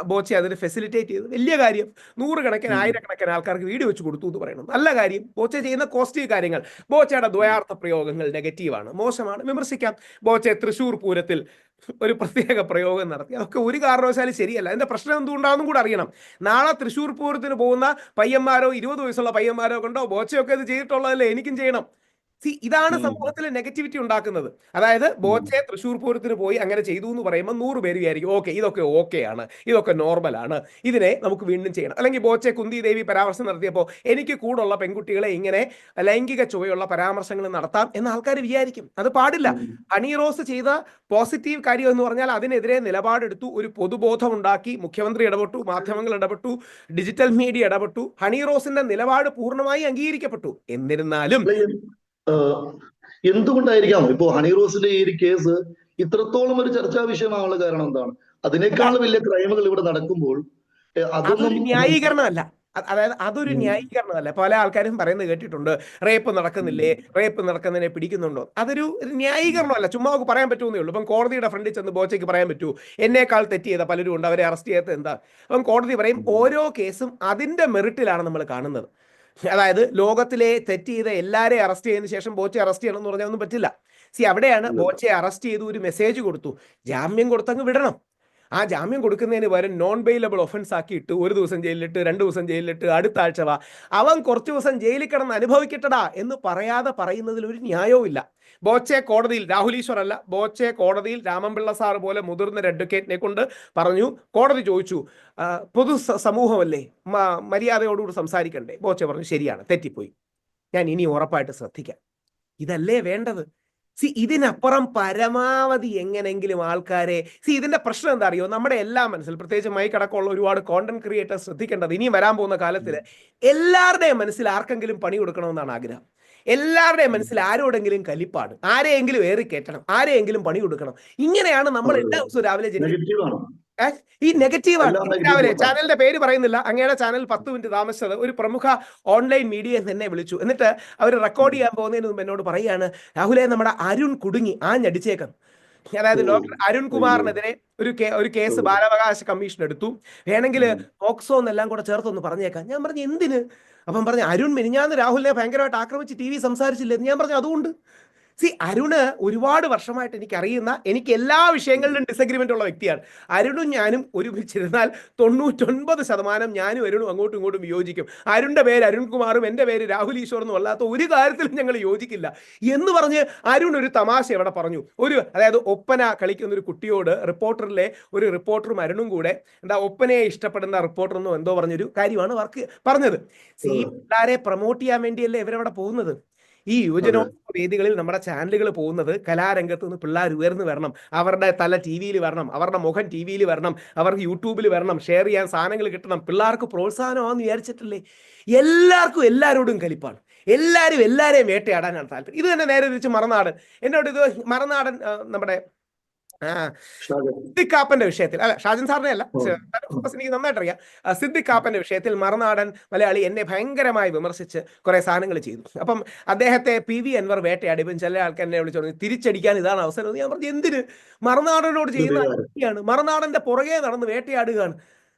ബോച്ചെ അതിന് ഫെസിലിറ്റേറ്റ് ചെയ്ത് വലിയ കാര്യം. നൂറുകണക്കിന്. ആയിരക്കണക്കിന് ആൾക്കാർക്ക് വീട് വെച്ച് കൊടുത്തു എന്ന് പറയുന്നു. നല്ല കാര്യം. ബോച്ച ചെയ്യുന്ന കോസ്റ്റീവ് കാര്യങ്ങൾ. ബോച്ചയുടെ ദ്വയാർത്ഥ പ്രയോഗങ്ങൾ നെഗറ്റീവാണ് മോശമാണ്. വിമർശിക്കാം. ബോച്ചെ തൃശൂർ പൂരത്തിൽ ഒരു പ്രത്യേക പ്രയോഗം നടത്തി. അതൊക്കെ ഒരു കാരണവശാലും ശരിയല്ല. അതിന്റെ പ്രശ്നം എന്തുകൊണ്ടാണെന്നും കൂടെ അറിയണം. നാളെ തൃശ്ശൂർ പൂരത്തിന് പോകുന്ന പയ്യന്മാരോ ഇരുപത് വയസ്സുള്ള പയ്യന്മാരോ കണ്ടോ? ബോച്ചയൊക്കെ ഇത് ചെയ്തിട്ടുള്ളതല്ലേ എനിക്കും ചെയ്യണം. സി ഇതാണ് സമൂഹത്തിൽ നെഗറ്റിവിറ്റി ഉണ്ടാക്കുന്നത്. അതായത് ബോച്ചെ തൃശ്ശൂർ പൂരത്തിന് പോയി അങ്ങനെ ചെയ്തു എന്ന് പറയുമ്പോൾ നൂറ് പേര് വിചാരിക്കും ഓക്കെ ഇതൊക്കെ ഓക്കെ ആണ് ഇതൊക്കെ നോർമൽ ആണ്. ഇതിനെ നമുക്ക് വീണ്ടും ചെയ്യണം. അല്ലെങ്കിൽ ബോച്ചെ കുന്തി ദേവി പരാമർശം നടത്തിയപ്പോൾ എനിക്ക് കൂടുള്ള പെൺകുട്ടികളെ ഇങ്ങനെ ലൈംഗിക ചുവയുള്ള പരാമർശങ്ങൾ നടത്താം എന്ന് ആൾക്കാർ വിചാരിക്കും. അത് പാടില്ല. ഹണി റോസ് ചെയ്ത പോസിറ്റീവ് കാര്യം എന്ന് പറഞ്ഞാൽ അതിനെതിരെ നിലപാടെടുത്തു ഒരു പൊതുബോധം ഉണ്ടാക്കി മുഖ്യമന്ത്രി ഇടപെട്ടു മാധ്യമങ്ങൾ ഇടപെട്ടു ഡിജിറ്റൽ മീഡിയ ഇടപെട്ടു ഹണി റോസിന്റെ നിലപാട് പൂർണമായി അംഗീകരിക്കപ്പെട്ടു. എന്നിരുന്നാലും എന്തുകൊണ്ടായിരിക്കാം? ഇപ്പോ ഹണി റോസിന്റെ ഈ ഒരു കേസ് ഇത്രത്തോളം ഒരു ചർച്ചാ വിഷയമാകാനുള്ള കാരണം എന്താണ്? അതിനേക്കാൾ വലിയ ക്രൈമുകൾ ഇവിടെ നടക്കുമ്പോൾ അതൊന്നും ന്യായീകരണമല്ല. അതായത് അതൊരു. ന്യായീകരണമല്ല. പല ആൾക്കാരും പറയുന്നത് കേട്ടിട്ടുണ്ട് റേപ്പ് നടക്കുന്നില്ലേ? റേപ്പ് നടക്കുന്നതിനെ പിടിക്കുന്നുണ്ടോ? അതൊരു ന്യായീകരണമല്ല. ചുമ്മാ നമുക്ക് പറയാൻ പറ്റുമെന്നേ ഉള്ളൂ. ഇപ്പം കോടതിയുടെ ഫ്രണ്ടിൽ ചെന്ന് ബോച്ചയ്ക്ക് പറയാൻ പറ്റൂ. എന്നേക്കാൾ തെറ്റ് ചെയ്ത പലരും ഉണ്ട്. അവരെ അറസ്റ്റ് ചെയ്യാത്ത എന്താ? അപ്പം കോടതി പറയും ഓരോ കേസും അതിന്റെ മെറിറ്റിലാണ് നമ്മൾ കാണുന്നത്. അതായത് ലോകത്തിലെ തെറ്റ് ചെയ്ത എല്ലാവരെയും അറസ്റ്റ് ചെയ്തതിനു ശേഷം ബോച്ചെ അറസ്റ്റ് ചെയ്യണം എന്ന് പറഞ്ഞാൽ ഒന്നും പറ്റില്ല. സി അവിടെയാണ് ബോച്ചെ അറസ്റ്റ് ചെയ്തു ഒരു മെസ്സേജ് കൊടുത്തു. ജാമ്യം കൊടുത്തങ്ങ് വിടണം. ആ ജാമ്യം കൊടുക്കുന്നതിന് പകരം നോൺ ബെയിലബിൾ ഒഫൻസ് ആക്കിയിട്ട് ഒരു ദിവസം ജയിലിലിട്ട് രണ്ട് ദിവസം ജയിലിലിട്ട് അടുത്ത ആഴ്ച വാ. അവൻ കുറച്ച് ദിവസം ജയിലിൽ കിടന്ന് അനുഭവിക്കട്ടടാ എന്ന് പറയാതെ പറയുന്നതിൽ ഒരു ന്യായവും ഇല്ല. ബോച്ചെ കോടതിയിൽ രാഹുൽ ഈശ്വർ അല്ല ബോച്ചെ കോടതിയിൽ രാമൻപിള്ള സാർ പോലെ മുതിർന്ന അഡ്വക്കേറ്റിനെ കൊണ്ട് പറഞ്ഞു കോടതി ചോദിച്ചു "ആ, പൊതു സമൂഹമല്ലേ? മര്യാദയോടുകൂടി സംസാരിക്കണ്ടേ? ബോച്ചെ പറഞ്ഞു ശരിയാണ് തെറ്റിപ്പോയി. ഞാൻ ഇനി ഉറപ്പായിട്ട് ശ്രദ്ധിക്കാം. ഇതല്ലേ വേണ്ടത്? സി ഇതിനപ്പുറം പരമാവധി എങ്ങനെങ്കിലും ആൾക്കാരെ സി ഇതിന്റെ പ്രശ്നം എന്താ അറിയോ? നമ്മുടെ എല്ലാ മനസ്സിൽ പ്രത്യേകിച്ച് മൈക്കടക്കമുള്ള ഒരുപാട് കോണ്ടന്റ് ക്രിയേറ്റേഴ്സ് ശ്രദ്ധിക്കേണ്ടത് ഇനിയും വരാൻ പോകുന്ന കാലത്തിൽ എല്ലാവരുടെയും മനസ്സിൽ ആർക്കെങ്കിലും പണി കൊടുക്കണമെന്നാണ് ആഗ്രഹം. എല്ലാവരുടെയും മനസ്സിൽ ആരോടെങ്കിലും കലിപ്പാണ് ആരെയെങ്കിലും ഏറി കയറ്റണം ആരെയെങ്കിലും പണി കൊടുക്കണം. ഇങ്ങനെയാണ് നമ്മൾ എല്ലാ ദിവസവും രാവിലെ ജനിക്കുന്നത് ആണ്. ഈ നെഗറ്റീവാണ്. ആണ് രാവിലെ ചാനലിന്റെ പേര് പറയുന്നില്ല. അങ്ങയുടെ ചാനൽ പത്ത് മിനിറ്റ് താമസിച്ചത് ഒരു പ്രമുഖ ഓൺലൈൻ മീഡിയ തന്നെ വിളിച്ചു. എന്നിട്ട് അവർ റെക്കോർഡ് ചെയ്യാൻ പോകുന്നതിന് മുമ്പ് എന്നോട് പറയുകയാണ് രാഹുലെ നമ്മുടെ അരുൺ കുടുങ്ങി ആ ആഞ്ഞടിച്ചേക്കാം അതായത് ഡോക്ടർ അരുൺ കുമാറിനെതിരെ ഒരു ഒരു കേസ്. ബാലാവകാശ കമ്മീഷൻ എടുത്തു. വേണമെങ്കിൽ പോക്സോ എന്നെല്ലാം കൂടെ ചേർത്തൊന്ന് പറഞ്ഞേക്കാം. ഞാൻ പറഞ്ഞു എന്തിന്? അപ്പം പറഞ്ഞു അരുൺ മിനിഞ്ഞാന്ന് രാഹുലിനെ ഭയങ്കരമായിട്ട് ആക്രമിച്ച് ടി വി സംസാരിച്ചില്ലെന്ന് ഞാൻ പറഞ്ഞു അതുകൊണ്ട്. സി അരുണ് ഒരുപാട് വർഷമായിട്ട് എനിക്ക് അറിയുന്ന എനിക്ക് എല്ലാ വിഷയങ്ങളിലും ഡിസഗ്രിമെന്റ് ഉള്ള വ്യക്തിയാണ്. അരുണും ഞാനും ഒരുമിച്ചിരുന്നാൽ തൊണ്ണൂറ്റൊൻപത് ശതമാനം ഞാനും അരുണും അങ്ങോട്ടും ഇങ്ങോട്ടും യോജിക്കും. അരുണിന്റെ പേര് അരുൺകുമാറും എന്റെ പേര് രാഹുൽ ഈശ്വറെന്നും അല്ലാത്ത ഒരു കാര്യത്തിലും ഞങ്ങൾ യോജിക്കില്ല. എന്ന് പറഞ്ഞ് അരുൺ ഒരു തമാശ ഇവിടെ പറഞ്ഞു. ഒരു അതായത് ഒപ്പന കളിക്കുന്ന ഒരു കുട്ടിയോട് റിപ്പോർട്ടറിലെ ഒരു റിപ്പോർട്ടറും അരുണും കൂടെ എന്താ ഒപ്പനയെ ഇഷ്ടപ്പെടുന്ന റിപ്പോർട്ടർ എന്നോ എന്തോ പറഞ്ഞൊരു കാര്യമാണ് വർക്ക് പറഞ്ഞത്. സി. പിള്ളേരെ പ്രൊമോട്ട് ചെയ്യാൻ വേണ്ടിയല്ലേ ഇവരവിടെ പോകുന്നത്? ഈ യുവജനോത്സവ വേദികളിൽ നമ്മുടെ ചാനലുകൾ പോകുന്നത് കലാരംഗത്ത് നിന്ന് പിള്ളേർ ഉയർന്നു വരണം. അവരുടെ തല ടി വിയിൽ വരണം. അവരുടെ മുഖം ടി വിയിൽ വരണം. അവർക്ക് യൂട്യൂബിൽ വരണം. ഷെയർ ചെയ്യാൻ സാധനങ്ങൾ കിട്ടണം. പിള്ളേർക്ക് പ്രോത്സാഹനമാണെന്ന് വിചാരിച്ചിട്ടല്ലേ? എല്ലാവർക്കും എല്ലാവരോടും കലിപ്പാണ്. എല്ലാവരും എല്ലാവരെയും വേട്ടയാടാനാണ് താല്പര്യം. ഇത് തന്നെ നേരെ തിരിച്ച് മറനാടൻ എന്നോട് ഇത് മറനാടൻ നമ്മുടെ. സിദ്ദിഖ് കാപ്പന്റെ വിഷയത്തിൽ. അല്ല ഷാജൻ സാറിനെ അല്ല. എനിക്ക് നന്നായിട്ട് അറിയാം സിദ്ദിഖ് കാപ്പന്റെ വിഷയത്തിൽ മറുനാടൻ മലയാളി എന്നെ ഭയങ്കരമായി വിമർശിച്ച് കുറെ സാധനങ്ങൾ ചെയ്തു അപ്പം അദ്ദേഹത്തെ പി വി അൻവർ വേട്ടയാടി ഇപ്പം ചില ആൾക്കാർ എന്നെ വിളിച്ചു പറഞ്ഞു തിരിച്ചടിക്കാൻ ഇതാണ് അവസരം. ഞാൻ പറഞ്ഞു എന്തിന്? മറുനാടനോട് ചെയ്യുന്ന. അനീതിയാണ് മറുനാടന്റെ പുറകെ നടന്ന് വേട്ടയാടുകയാണ്.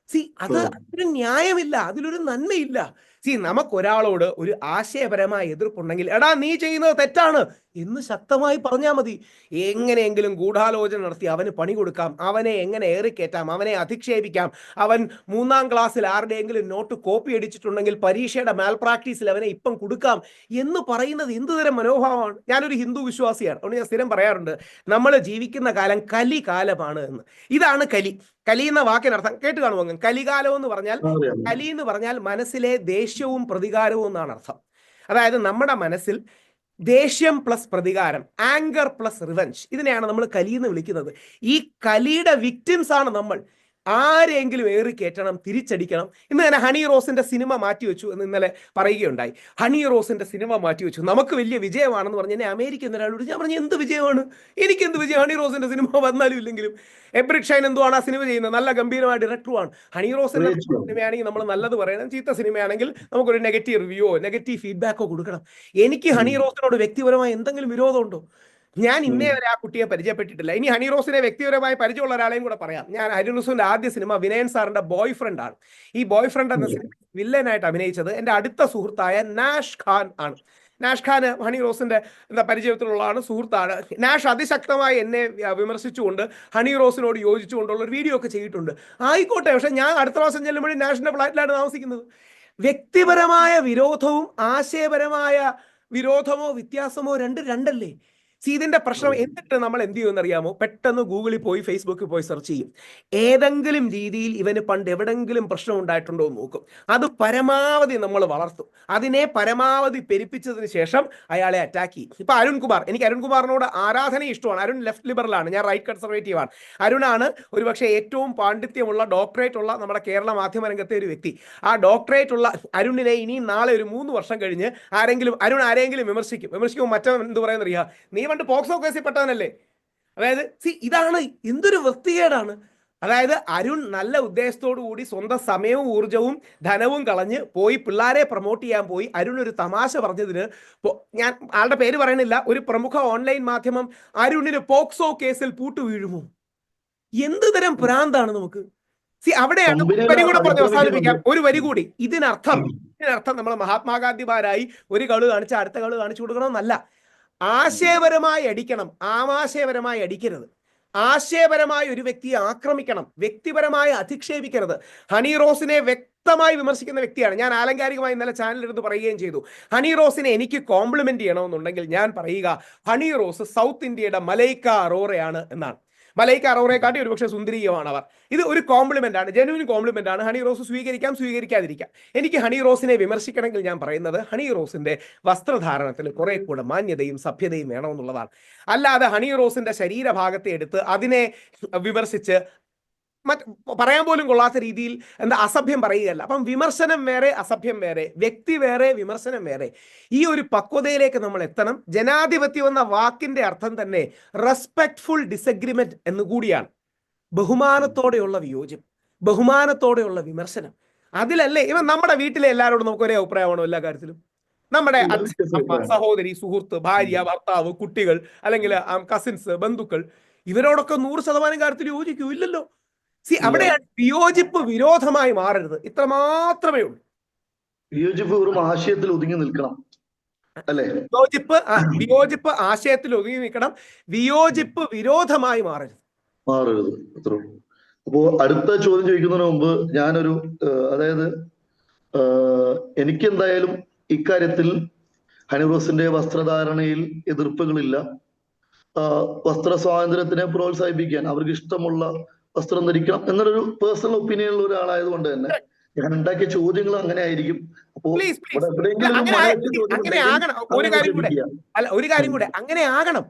സി അത്. അതിലൊരു ന്യായമില്ല. അതിലൊരു നന്മയില്ല. സി നമുക്കൊരാളോട് ഒരു ആശയപരമായ എതിർപ്പുണ്ടെങ്കിൽ എടാ നീ ചെയ്യുന്നത് തെറ്റാണ്. എന്ന് ശക്തമായി പറഞ്ഞാൽ മതി. എങ്ങനെയെങ്കിലും ഗൂഢാലോചന നടത്തി അവന് പണി കൊടുക്കാം. അവനെ എങ്ങനെ ഏറിക്കയറ്റാം അവനെ അധിക്ഷേപിക്കാം. അവൻ മൂന്നാം ക്ലാസ്സിൽ ആരുടെയെങ്കിലും നോട്ട് കോപ്പി അടിച്ചിട്ടുണ്ടെങ്കിൽ പരീക്ഷയുടെ മാൽ പ്രാക്ടീസിൽ അവനെ ഇപ്പം കൊടുക്കാം എന്ന് പറയുന്നത് എന്തുതരം മനോഭാവമാണ്? ഞാനൊരു ഹിന്ദു വിശ്വാസിയാണ്. അതുകൊണ്ട് ഞാൻ സ്ഥിരം പറയാറുണ്ട് നമ്മൾ ജീവിക്കുന്ന കാലം കലി കാലമാണ് എന്ന്. ഇതാണ് കലി. കലി എന്ന വാക്കിനർത്ഥം കേട്ട് കാണുമോ അങ്ങ്? കലികാലം എന്ന് പറഞ്ഞാൽ കലി എന്ന് പറഞ്ഞാൽ മനസ്സിലെ ദേഷ്യവും പ്രതികാരവും എന്നാണ് അർത്ഥം. അതായത് നമ്മുടെ മനസ്സിൽ ദേഷ്യം പ്ലസ് പ്രതികാരം ആങ്കർ പ്ലസ് റിവഞ്ച് ഇതിനെയാണ് നമ്മൾ കലി എന്ന് വിളിക്കുന്നത്. ഈ കലിയുടെ വിക്ടിംസ് ആണ് നമ്മൾ. ആരെങ്കിലും ഏറി കയറ്റണം തിരിച്ചടിക്കണം ഇന്ന് തന്നെ ഹണി റോസിന്റെ സിനിമ മാറ്റിവെച്ചു എന്ന് ഇന്നലെ പറയുകയുണ്ടായി. ഹണി റോസിന്റെ സിനിമ മാറ്റി വെച്ചു. നമുക്ക് വലിയ വിജയമാണെന്ന് പറഞ്ഞ് എന്നെ അമേരിക്ക എന്നൊരാളോട് ഞാൻ പറഞ്ഞു എന്ത് വിജയമാണ്? എനിക്ക് എന്ത് വിജയം? ഹണി റോസിന്റെ സിനിമ വന്നാലും ഇല്ലെങ്കിലും. എബ്രിക് ഷൈൻ എന്തുവാണ് ആ സിനിമ ചെയ്യുന്നത്? നല്ല ഗംഭീരമായ ഡയറക്ടറുമാണ് ഹണി റോസിന്റെ സിനിമയാണെങ്കിൽ നമ്മൾ നല്ലത് പറയണം. ചീത്ത സിനിമയാണെങ്കിൽ നമുക്കൊരു നെഗറ്റീവ് റിവ്യൂ നെഗറ്റീവ് ഫീഡ്ബാക്കോ കൊടുക്കണം. എനിക്ക് ഹണി റോസിനോട് വ്യക്തിപരമായ എന്തെങ്കിലും വിരോധമുണ്ടോ? ഞാൻ ഇന്നേ വരെ ആ കുട്ടിയെ പരിചയപ്പെട്ടിട്ടില്ല. ഇനി ഹണി റോസിനെ വ്യക്തിപരമായി പരിചയമുള്ള ഒരാളെയും കൂടെ പറയാം. ഞാൻ ഹരി റോസിന്റെ ആദ്യ സിനിമ വിനയൻ സാറിന്റെ ബോയ് ഫ്രണ്ട് ആണ്. ഈ ബോയ് ഫ്രണ്ട് എന്ന സിനിമ വില്ലനായിട്ട് അഭിനയിച്ചത് എന്റെ അടുത്ത സുഹൃത്തായ നാഷ് ഖാൻ ആണ്. നാഷ് ഖാൻ ഹണി റോസിന്റെ എന്താ പരിചയത്തിലുള്ളതാണ് സുഹൃത്താണ്. നാഷ് അതിശക്തമായി എന്നെ വിമർശിച്ചുകൊണ്ട് ഹണി റോസിനോട് യോജിച്ചുകൊണ്ടുള്ള ഒരു വീഡിയോ ഒക്കെ ചെയ്തിട്ടുണ്ട്. ആയിക്കോട്ടെ പക്ഷെ ഞാൻ അടുത്ത പ്രാവശ്യം ചെല്ലുമ്പോഴും നാഷിന്റെ ഫ്ലാറ്റിലാണ് താമസിക്കുന്നത്. വ്യക്തിപരമായ വിരോധവും ആശയപരമായ വിരോധമോ വ്യത്യാസമോ രണ്ട് രണ്ടല്ലേ? സി ഇതിന്റെ പ്രശ്നം എന്നിട്ട് നമ്മൾ എന്ത് ചെയ്യുമെന്ന് അറിയാമോ? പെട്ടെന്ന് ഗൂഗിളിൽ പോയി ഫേസ്ബുക്കിൽ പോയി സെർച്ച് ചെയ്യും. ഏതെങ്കിലും രീതിയിൽ ഇവന് പണ്ട് എവിടെങ്കിലും പ്രശ്നം ഉണ്ടായിട്ടുണ്ടോ എന്ന് നോക്കും. അത് പരമാവധി നമ്മൾ വളർത്തും. അതിനെ പരമാവധി പെരുപ്പിച്ചതിന് ശേഷം അയാളെ അറ്റാക്ക് ചെയ്യും. ഇപ്പൊ അരുൺകുമാർ എനിക്ക് അരുൺകുമാറിനോട് ആരാധന ഇഷ്ടമാണ്. അരുൺ ലെഫ്റ്റ് ആണ്. ഞാൻ റൈറ്റ് കൺസർവേറ്റീവ് ആണ്. അരുണാണ് ഒരുപക്ഷെ ഏറ്റവും പാണ്ഡിത്യമുള്ള ഡോക്ടറേറ്റ് ഉള്ള നമ്മുടെ കേരള മാധ്യമ രംഗത്തെ ഒരു വ്യക്തി. ആ ഡോക്ടറേറ്റ് ഉള്ള അരുണിനെ ഇനി നാളെ ഒരു മൂന്ന് വർഷം കഴിഞ്ഞ് ആരെങ്കിലും അരുൺ ആരെങ്കിലും വിമർശിക്കും. വിമർശിക്കുമ്പോൾ മറ്റവൻ എന്ത് പറയുന്നറിയാം നീ പണ്ട് പോക്സോ കേസിൽ പെട്ടവനല്ലേ? അതായത് സി ഇതാണ് എന്തൊരു വൃത്തികേടാണ്. അതായത് അരുൺ നല്ല ഉദ്ദേശത്തോടു കൂടി സ്വന്തം സമയവും ഊർജവും ധനവും കളഞ്ഞ് പോയി പിള്ളേരെ പ്രൊമോട്ട് ചെയ്യാൻ പോയി. അരുൺ ഒരു തമാശ പറഞ്ഞതിന് ഞാൻ ആളുടെ പേര് പറയണില്ല ഒരു പ്രമുഖ ഓൺലൈൻ മാധ്യമം അരുണിന് പോക്സോ കേസിൽ പൂട്ടു വീഴുമോ? എന്ത് തരം ഭ്രാന്താണ് നമുക്ക്? സി അവിടെയാണ് വരി കൂടെ പറഞ്ഞ് അവസാനിപ്പിക്കാം. ഒരു വരി കൂടി. ഇതിനർത്ഥം ഇതിനർത്ഥം നമ്മൾ മഹാത്മാഗാന്ധിമാരായി ഒരു കൾ കാണിച്ച് അടുത്ത കൾ കാണിച്ചു കൊടുക്കണമെന്നല്ല. ആശയപരമായി അടിക്കണം. ആമാശയപരമായി അടിക്കരുത്. ആശയപരമായി ഒരു വ്യക്തിയെ ആക്രമിക്കണം. വ്യക്തിപരമായി അധിക്ഷേപിക്കരുത്. ഹണി റോസിനെ വ്യക്തമായി വിമർശിക്കുന്ന വ്യക്തിയാണ്. ഞാൻ ആലങ്കാരികമായി ഇന്നലെ ചാനലിൽ ഇരുന്ന് പറയുകയും ചെയ്തു. ഹണി റോസിനെ എനിക്ക് കോംപ്ലിമെന്റ് ചെയ്യണമെന്നുണ്ടെങ്കിൽ ഞാൻ പറയുക ഹണി റോസ് സൗത്ത് ഇന്ത്യയുടെ മലൈക്ക അറോറയാണ് എന്നാണ്. മലൈക്ക അറോറയെക്കാട്ടി ഒരുപക്ഷെ സുന്ദരീയമാണ് അവർ ഇത് ഒരു കോംപ്ലിമെന്റ് ആണ്. ജെനുവിൻ കോംപ്ലിമെന്റ് ആണ്. ഹണി റോസ് സ്വീകരിക്കാം സ്വീകരിക്കാതിരിക്കാം. എനിക്ക് ഹണി റോസിനെ വിമർശിക്കണമെങ്കിൽ ഞാൻ പറയുന്നത് ഹണി റോസിന്റെ വസ്ത്രധാരണത്തിൽ കുറെ കൂടെ മാന്യതയും സഭ്യതയും വേണമെന്നുള്ളതാണ്. അല്ലാതെ ഹണി റോസിന്റെ ശരീരഭാഗത്തെ എടുത്ത് അതിനെ വിമർശിച്ച് പറയാൻ പോലും കൊള്ളാത്ത രീതിയിൽ എന്താ അസഭ്യം പറയുകയല്ല. അപ്പം വിമർശനം വേറെ അസഭ്യം വേറെ വ്യക്തി വേറെ വിമർശനം വേറെ. ഈ ഒരു പക്വതയിലേക്ക് നമ്മൾ എത്തണം. ജനാധിപത്യം എന്ന വാക്കിന്റെ അർത്ഥം തന്നെ റെസ്പെക്ട്ഫുൾ ഡിസഗ്രിമെന്റ് എന്ന് കൂടിയാണ്. ബഹുമാനത്തോടെയുള്ള വിയോജിപ്പ് ബഹുമാനത്തോടെയുള്ള വിമർശനം. അതിലല്ലേ ഇവ നമ്മുടെ വീട്ടിലെ എല്ലാവരോടും നമുക്ക് ഒരേ അഭിപ്രായമാണോ എല്ലാ കാര്യത്തിലും? നമ്മുടെ. സഹോദരി സുഹൃത്ത് ഭാര്യ ഭർത്താവ് കുട്ടികൾ അല്ലെങ്കിൽ കസിൻസ് ബന്ധുക്കൾ ഇവരോടൊക്കെ നൂറ് ശതമാനം കാര്യത്തിൽ യോജിക്കൂ ഇല്ലല്ലോ. സി. അവിടെയാണ് വിയോജിപ്പ് വിരോധമായി മാറരുത്. ഇത്ര മാത്രമേ ഉള്ളൂ. വിയോജിപ്പ് വെറും ആശയത്തിൽ ഒതുങ്ങി നിൽക്കണം. അല്ലേ? വിയോജിപ്പ് വിയോജിപ്പ് ആശയത്തിൽ ഒതുങ്ങി നിൽക്കണം. വിയോജിപ്പ് വിരോധമായി മാറരുത്. മാറരുത്. അത്രേ ഉള്ളൂ. അപ്പോ അടുത്ത ചോദ്യം ചോദിക്കുന്നതിന് മുമ്പ് ഞാനൊരു അതായത് എനിക്കെന്തായാലും ഇക്കാര്യത്തിൽ ഹനിറോസിന്റെ വസ്ത്രധാരണയിൽ എതിർപ്പുകളില്ല. വസ്ത്ര സ്വാതന്ത്ര്യത്തിനെ പ്രോത്സാഹിപ്പിക്കാൻ അവർക്ക് ഇഷ്ടമുള്ള വസ്ത്രം ധരിക്കണം എന്നൊരു പേഴ്സണൽ ഒപ്പീനിയൻ ഉള്ള ഒരാളായതുകൊണ്ട് തന്നെ ഞാൻ ഉണ്ടാക്കിയ ചോദ്യങ്ങൾ അങ്ങനെ ആയിരിക്കും. ഒരു കാര്യം കൂടെ. അല്ല ഒരു കാര്യം കൂടെ. അങ്ങനെ ആകണം.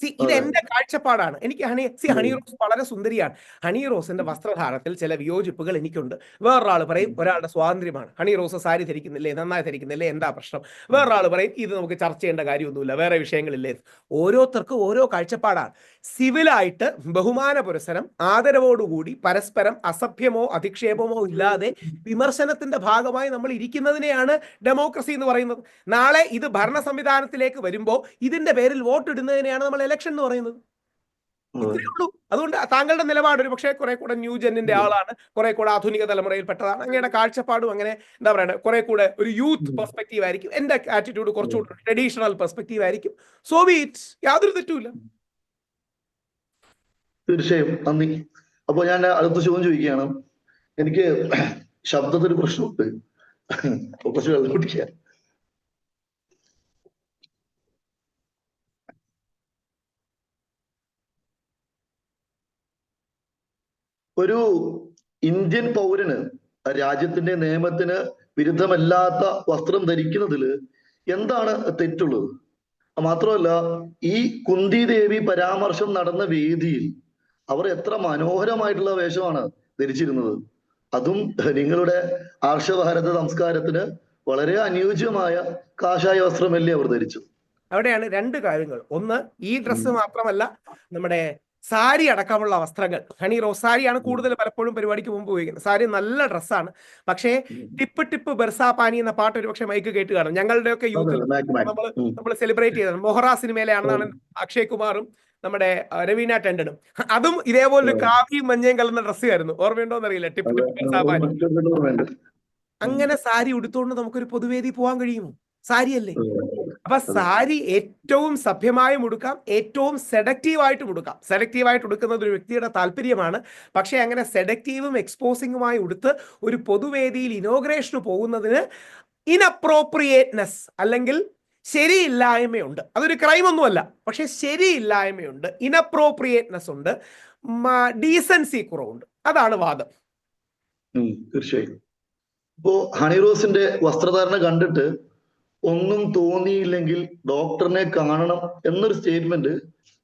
സി ഇത് എന്റെ കാഴ്ചപ്പാടാണ്. എനിക്ക് ഹണി സി ഹണി റോസ് വളരെ സുന്ദരിയാണ്. ഹണി റോസിന്റെ വസ്ത്രധാരണത്തിൽ ചില വിയോജിപ്പുകൾ എനിക്കുണ്ട്. വേറൊരാൾ പറയും ഒരാളുടെ സ്വാതന്ത്ര്യമാണ്. ഹണി റോസ് സാരി ധരിക്കുന്നില്ലേ? നന്നായി ധരിക്കുന്നില്ലേ? എന്താ പ്രശ്നം? വേറൊരാൾ പറയും ഇത് നമുക്ക് ചർച്ച ചെയ്യേണ്ട കാര്യമൊന്നുമില്ല. വേറെ വിഷയങ്ങളില്ലേ? ഓരോരുത്തർക്കും ഓരോ കാഴ്ചപ്പാടാണ്. സിവിലായിട്ട് ബഹുമാന പുരസരം ആദരവോടുകൂടി പരസ്പരം അസഭ്യമോ അധിക്ഷേപമോ ഇല്ലാതെ വിമർശനത്തിന്റെ ഭാഗമായി നമ്മൾ ഇരിക്കുന്നതിനെയാണ് ഡെമോക്രസി എന്ന് പറയുന്നത്. നാളെ ഇത് ഭരണ സംവിധാനത്തിലേക്ക് വരുമ്പോൾ ഇതിന്റെ പേരിൽ വോട്ടിടുന്നതിനെയാണ് നമ്മൾ ഇലക്ഷൻ എന്ന് പറയുന്നത്. ഉള്ളൂ. അതുകൊണ്ട് താങ്കളുടെ നിലപാട് ഒരു പക്ഷേ കുറെ കൂടെ ന്യൂ ജെന്നിന്റെ ആളാണ്. കുറെ കൂടെ ആധുനിക തലമുറയിൽപ്പെട്ടതാണ്. അങ്ങയുടെ കാഴ്ചപ്പാടും അങ്ങനെ എന്താ പറയുക കുറെ കൂടെ ഒരു യൂത്ത് പെർസ്പെക്റ്റീവ് ആയിരിക്കും. എന്റെ ആറ്റിറ്റ്യൂഡ് കുറച്ചുകൂടി ട്രഡീഷണൽ പെർസ്പെക്റ്റീവ് ആയിരിക്കും. സോ ബീറ്റ് യാതൊരു തെറ്റുമില്ല. തീർച്ചയായും. നന്ദി. അപ്പൊ ഞാൻ അടുത്ത ചോദ്യം ചോദിക്കുകയാണ്. എനിക്ക് ശബ്ദത്തിന് പ്രശ്നമുണ്ട്. കുറച്ച് വെള്ളം കുടിക്കുക ഒരു ഇന്ത്യൻ പൗരന് രാജ്യത്തിന്റെ നിയമത്തിന് വിരുദ്ധമല്ലാത്ത വസ്ത്രം ധരിക്കുന്നതിൽ എന്താണ് തെറ്റുള്ളത്? മാത്രമല്ല ഈ കുന്തി ദേവി പരാമർശം നടന്ന വേദിയിൽ അവർ എത്ര മനോഹരമായിട്ടുള്ള വേഷമാണ് ധരിച്ചിരുന്നത്. അതും നിങ്ങളുടെ ആർഷഭാരത സംസ്കാരത്തിന് വളരെ അനുയോജ്യമായ കാഷായ വസ്ത്രമല്ലേ അവർ ധരിച്ചത്. അവിടെയാണ് രണ്ട് കാര്യങ്ങൾ. ഒന്ന് ഈ ഡ്രസ്സ് മാത്രമല്ല നമ്മുടെ സാരി അടക്കമുള്ള വസ്ത്രങ്ങൾ. ഹണി റോസ് സാരിയാണ് കൂടുതൽ പലപ്പോഴും പരിപാടിക്ക് മുമ്പ് ഉപയോഗിക്കുന്നത്. സാരി നല്ല ഡ്രസ്സാണ്. പക്ഷേ ടിപ്പ് ടിപ്പ് ബെർസാ പാനി എന്ന പാട്ട് ഒരു പക്ഷേ മൈക്ക് കേട്ട് കാണും. ഞങ്ങളുടെയൊക്കെ യൂത്തിൽ. നമ്മൾ നമ്മൾ സെലിബ്രേറ്റ് ചെയ്തത് മൊഹറ സിനിമയിലാണെന്നാണ് അക്ഷയ് കുമാറും നമ്മുടെ രവീന ടെൻഡനും. അതും ഇതേപോലൊരു കാവിയും മഞ്ഞയും കലർന്ന ഡ്രസ് ആയിരുന്നു ഓർമ്മയുണ്ടോന്ന് അറിയില്ല ടിപ്പ് ടിപ്പ് ബെർസാ പാനി. അങ്ങനെ സാരി ഉടുത്തുകൊണ്ട് നമുക്കൊരു പൊതുവേദി പോകാൻ കഴിയുമോ? സാരിയല്ലേ? അപ്പൊ സാരി ഏറ്റവും സഭ്യമായും ഉടുക്കാം ഏറ്റവും സെഡക്റ്റീവ് ആയിട്ടും ഉടുക്കാം. സെഡക്റ്റീവായിട്ട് ഉടുക്കുന്നത് ഒരു വ്യക്തിയുടെ താല്പര്യമാണ്. പക്ഷേ അങ്ങനെ സെഡക്റ്റീവും എക്സ്പോസിംഗുമായി ഉടുത്ത് ഒരു പൊതുവേദിയിൽ ഇനോഗ്രേഷന് പോകുന്നതിന് ഇനപ്രോപ്രിയേറ്റ്നെസ് അല്ലെങ്കിൽ ശരിയില്ലായ്മയുണ്ട്. അതൊരു ക്രൈം ഒന്നുമല്ല. പക്ഷെ ശരിയില്ലായ്മയുണ്ട് ഇനപ്രോപ്രിയേറ്റ്നെസ് ഉണ്ട് ഡീസൻസി കുറവുണ്ട്. അതാണ് വാദം. തീർച്ചയായും. ഇപ്പോ ഹണി റോസിന്റെ വസ്ത്രധാരണ കണ്ടിട്ട് ഒന്നും തോന്നിയില്ലെങ്കിൽ ഡോക്ടറിനെ കാണണം എന്നൊരു സ്റ്റേറ്റ്മെന്റ്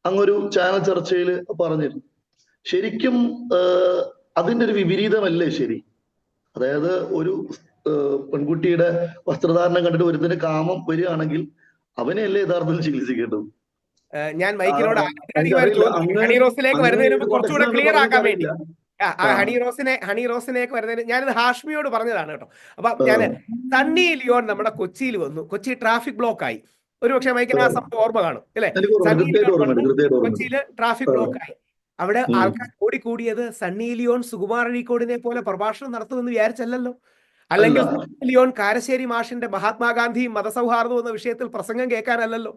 അങ്ങൊരു ചാനൽ ചർച്ചയിൽ പറഞ്ഞിരുന്നു. ശരിക്കും അതിന്റെ ഒരു വിപരീതമല്ലേ ശരി? അതായത് ഒരു പെൺകുട്ടിയുടെ വസ്ത്രധാരണം കണ്ടിട്ട് ഒരുത്തിന് കാമം വരികയാണെങ്കിൽ അവനെയല്ലേ യഥാർത്ഥത്തിൽ ചികിത്സിക്കേണ്ടത്? ഞാൻ വരുന്നതിന് മുമ്പ് കുറച്ചുകൂടെ ക്ലിയർ ആക്കാൻ വേണ്ടി. ഹണി റോസിനെ ഹണി റോസിനെയൊക്കെ വരുന്നതിന് ഞാനിത് ഹാഷ്മിയോട് പറഞ്ഞതാണ് കേട്ടോ. അപ്പൊ ഞാൻ സണ്ണി ലിയോൺ നമ്മുടെ കൊച്ചിയിൽ വന്നു. കൊച്ചി ട്രാഫിക് ബ്ലോക്ക് ആയി ഒരു പക്ഷെ മൈക്കിന് ആ സംഭവം ഓർമ്മ കാണും അല്ലെ? കൊച്ചിയിൽ ട്രാഫിക് ബ്ലോക്ക് ആയി അവിടെ. ആൾക്കാർ ഓടിക്കൂടിയത് സണ്ണി ലിയോൺ സുകുമാർ അഴീക്കോടിനെ പോലെ പ്രഭാഷണം നടത്തുമെന്ന് വിചാരിച്ചല്ലോ അല്ലെങ്കിൽ സണ്ണി ലിയോൺ കാരശ്ശേരി മാഷിന്റെ മഹാത്മാഗാന്ധിയും മതസൗഹാർദ്ദവും എന്ന വിഷയത്തിൽ പ്രസംഗം കേൾക്കാനല്ലല്ലോ?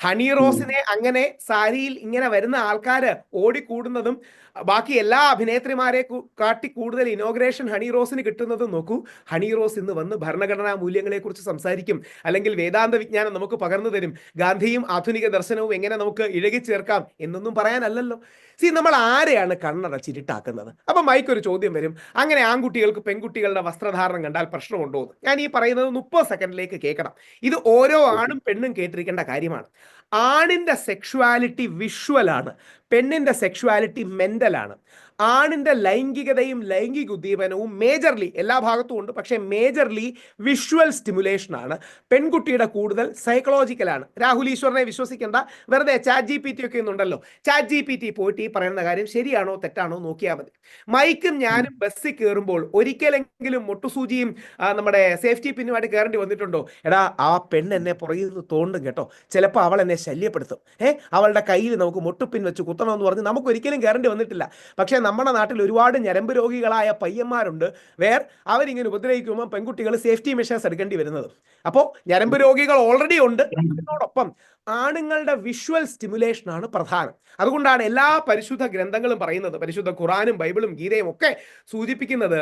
ഹണി റോസിനെ അങ്ങനെ സാരിയിൽ ഇങ്ങനെ വരുന്ന ആൾക്കാര് ഓടിക്കൂടുന്നതും ബാക്കി എല്ലാ അഭിനേത്രിമാരെ കാട്ടി കൂടുതൽ ഇനോഗ്രേഷൻ ഹണി റോസിന് കിട്ടുന്നതും നോക്കൂ. ഹണി റോസ് ഇന്ന് വന്ന് ഭരണഘടനാ മൂല്യങ്ങളെ കുറിച്ച് സംസാരിക്കും. അല്ലെങ്കിൽ വേദാന്ത വിജ്ഞാനം നമുക്ക് പകർന്നു തരും. ഗാന്ധിയും ആധുനിക ദർശനവും എങ്ങനെ നമുക്ക് ഇഴകി ചേർക്കാം എന്നൊന്നും പറയാനല്ലല്ലോ. സി നമ്മൾ ആരെയാണ് കണ്ണടച്ചിരിട്ടാക്കുന്നത്? അപ്പൊ മൈക്ക് ഒരു ചോദ്യം വരും. അങ്ങനെ ആൺകുട്ടികൾക്ക് പെൺകുട്ടികളുടെ വസ്ത്രധാരണം കണ്ടാൽ പ്രശ്നമുണ്ടോ എന്ന്. ഞാൻ ഈ പറയുന്നത് മുപ്പത് സെക്കൻഡിലേക്ക് കേൾക്കണം. ഇത് ഓരോ ആണും പെണ്ണും കേട്ടിരിക്കേണ്ട കാര്യമാണ്. ആണിന്റെ സെക്ഷുവാലിറ്റി വിഷ്വലാണ് പെണ്ണിന്റെ സെക്ഷുവാലിറ്റി മെന്റലാണ് ആണിന്റെ ലൈംഗികതയും ലൈംഗിക ഉദ്ദീപനവും മേജർലി എല്ലാ ഭാഗത്തും ഉണ്ട്. പക്ഷേ മേജർലി വിഷ്വൽ സ്റ്റിമുലേഷൻ ആണ്. പെൺകുട്ടിയുടെ കൂടുതൽ സൈക്കോളജിക്കലാണ് രാഹുൽ ഈശ്വറിനെ വിശ്വസിക്കേണ്ട. വെറുതെ ചാറ്റ് ജി പി ടി ഒക്കെ ഒന്നുണ്ടല്ലോ. ചാറ്റ് ജി പി ടി പോയിട്ട് ഈ പറയുന്ന കാര്യം ശരിയാണോ തെറ്റാണോ നോക്കിയാൽ മതി. മൈക്കും ഞാനും ബസ്സിൽ കയറുമ്പോൾ ഒരിക്കലെങ്കിലും മുട്ടുസൂചിയും നമ്മുടെ സേഫ്റ്റി പിന്നുമായിട്ട് കയറേണ്ടി വന്നിട്ടുണ്ടോ? എടാ ആ പെണ്ണ് എന്നെ പുറകിൽ നിന്ന് തോണ്ടും കേട്ടോ. ചിലപ്പോൾ അവൾ എന്നെ ശല്യപ്പെടുത്തും. ഏഹ് അവളുടെ കയ്യിൽ നമുക്ക് മുട്ടുപിൻ വെച്ച് കുത്തണമെന്ന് പറഞ്ഞ് നമുക്ക് ഒരിക്കലും കയറേണ്ടി വന്നിട്ടില്ല. പക്ഷേ നമ്മുടെ നാട്ടിൽ ഒരുപാട് ഞരമ്പ് രോഗികളായ പയ്യന്മാരുണ്ട്. വേർ അവരിങ്ങനെ ഉപദ്രവിക്കുമ്പോൾ പെൺകുട്ടികൾ സേഫ്റ്റി മെഷേഴ്സ് എടുക്കേണ്ടി വരുന്നത്. അപ്പോൾ ഞരമ്പ് രോഗികൾ ഓൾറെഡി ഉണ്ട്. അതിനോടൊപ്പം ആണുങ്ങളുടെ വിഷ്വൽ സ്റ്റിമുലേഷൻ ആണ് പ്രധാനം. അതുകൊണ്ടാണ് എല്ലാ പരിശുദ്ധ ഗ്രന്ഥങ്ങളും പറയുന്നത് പരിശുദ്ധ ഖുറാനും ബൈബിളും ഗീതയും ഒക്കെ സൂചിപ്പിക്കുന്നത്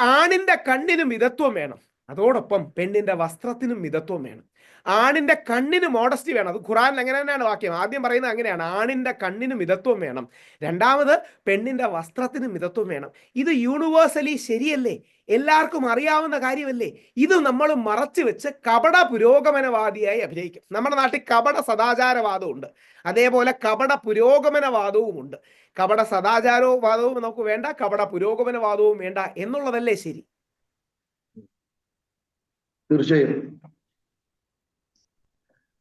ആണിന്റെ കണ്ണിന് മിതത്വം വേണം. അതോടൊപ്പം പെണ്ണിന്റെ വസ്ത്രത്തിനും മിതത്വം വേണം. ആണിന്റെ കണ്ണിന് മോഡസ്റ്റി വേണം. അത് ഖുറാനിൽ അങ്ങനെ തന്നെയാണ് വാക്യം. ആദ്യം പറയുന്നത് അങ്ങനെയാണ്. ആണിന്റെ കണ്ണിന് മിതത്വം വേണം. രണ്ടാമത് പെണ്ണിന്റെ വസ്ത്രത്തിന് മിതത്വം വേണം. ഇത് യൂണിവേഴ്സലി ശരിയല്ലേ? എല്ലാവർക്കും അറിയാവുന്ന കാര്യമല്ലേ? ഇത് നമ്മൾ മറച്ചു വെച്ച് കപട പുരോഗമനവാദിയായി അഭിനയിക്കും. നമ്മുടെ നാട്ടിൽ കപട സദാചാരവാദവും ഉണ്ട് അതേപോലെ കപട പുരോഗമനവാദവും ഉണ്ട് കപട സദാചാരവാദവും നമുക്ക് വേണ്ട കപട പുരോഗമനവാദവും വേണ്ട എന്നുള്ളതല്ലേ ശരി? തീർച്ചയായും.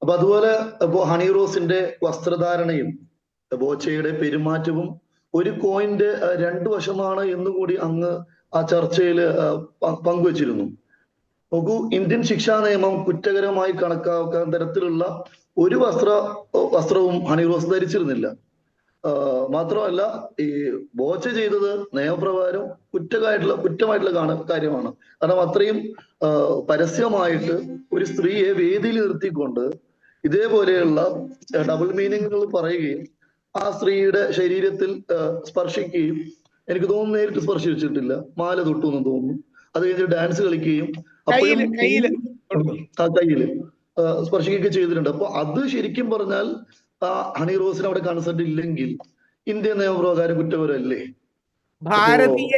അപ്പൊ അതുപോലെ ഇപ്പോ ഹണി റോസിന്റെ വസ്ത്രധാരണയും ബോച്ചയുടെ പെരുമാറ്റവും ഒരു കോയിന്റെ രണ്ടു വശമാണ് എന്നുകൂടി അങ്ങ് ആ ചർച്ചയിൽ പങ്കുവച്ചിരുന്നു. നോക്കൂ ഇന്ത്യൻ ശിക്ഷാ നിയമം കുറ്റകരമായി കണക്കാക്കാൻ തരത്തിലുള്ള ഒരു വസ്ത്ര വസ്ത്രവും ഹണി റോസ് ധരിച്ചിരുന്നില്ല. മാത്രമല്ല ഈ ബോച്ച ചെയ്തത് നിയമപ്രകാരം കുറ്റമായിട്ടുള്ള കുറ്റമായിട്ടുള്ള കാര്യമാണ്. കാരണം അത്രയും പരസ്യമായിട്ട് ഒരു സ്ത്രീയെ വേദിയിൽ നിർത്തിക്കൊണ്ട് ഇതേപോലെയുള്ള ഡബിൾ മീനിങ്ങുകൾ പറയുകയും ആ സ്ത്രീയുടെ ശരീരത്തിൽ സ്പർശിക്കുകയും എനിക്ക് തോന്നുന്നു നേരിട്ട് സ്പർശിച്ചിട്ടില്ല. മാല തൊട്ടു എന്ന് തോന്നുന്നു. അത് കഴിഞ്ഞ് ഡാൻസ് കളിക്കുകയും അപ്പോഴും കയ്യിൽ കൊടുക്കും. ആ കയ്യിൽ. സ്പർശിക്കുകയൊക്കെ ചെയ്തിട്ടുണ്ട്. അപ്പൊ അത് ശരിക്കും പറഞ്ഞാൽ ആ ഹണി റോസിന് അവിടെ കൺസെന്റ് ഇല്ലെങ്കിൽ ഇന്ത്യൻ നിയമപ്രകാരം കുറ്റകരമല്ലേ? ഭാരതീയ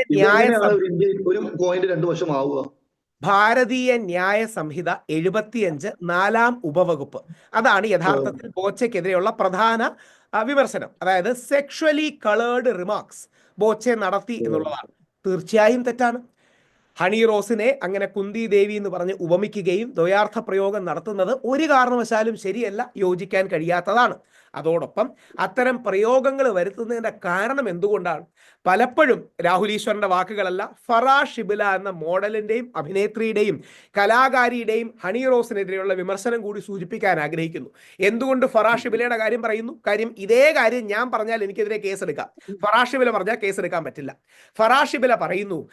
ഒരു പോയിന്റ് രണ്ടു വശമാവുക? ഭാരതീയ ന്യായ സംഹിത എഴുപത്തിയഞ്ച് നാലാം ഉപവകുപ്പ്. അതാണ് യഥാർത്ഥത്തിൽ ബോച്ചയ്ക്കെതിരെയുള്ള പ്രധാന വിമർശനം. അതായത് സെക്ഷലി കളേർഡ് റിമാർക്സ് ബോച്ചെ നടത്തി എന്നുള്ളതാണ്. തീർച്ചയായും തെറ്റാണ്. ഹണി റോസിനെ അങ്ങനെ കുന്തി ദേവി എന്ന് പറഞ്ഞ് ഉപമിക്കുകയും ദ്വയാർത്ഥ പ്രയോഗം നടത്തുന്നത് ഒരു കാരണവശാലും ശരിയല്ല യോജിക്കാൻ കഴിയാത്തതാണ്. അതോടൊപ്പം അത്തരം പ്രയോഗങ്ങൾ വരുത്തുന്നതിന്റെ കാരണം എന്തുകൊണ്ടാണ്? പലപ്പോഴും രാഹുൽ ഈശ്വറിന്റെ വാക്കുകളല്ല ഫറാ ഷിബില എന്ന മോഡലിന്റെയും അഭിനേത്രിയുടെയും കലാകാരിയുടെയും ഹണി റോസിനെതിരെയുള്ള വിമർശനം കൂടി സൂചിപ്പിക്കാൻ ആഗ്രഹിക്കുന്നു. എന്തുകൊണ്ട് ഫറാ ഷിബിലയുടെ കാര്യം പറയുന്നു? കാര്യം ഇതേ കാര്യം ഞാൻ പറഞ്ഞാൽ എനിക്കെതിരെ കേസെടുക്കാം. ഫറാ ഷിബില പറഞ്ഞാൽ കേസെടുക്കാൻ പറ്റില്ല. ഫറാ ഷിബില പറയുന്നു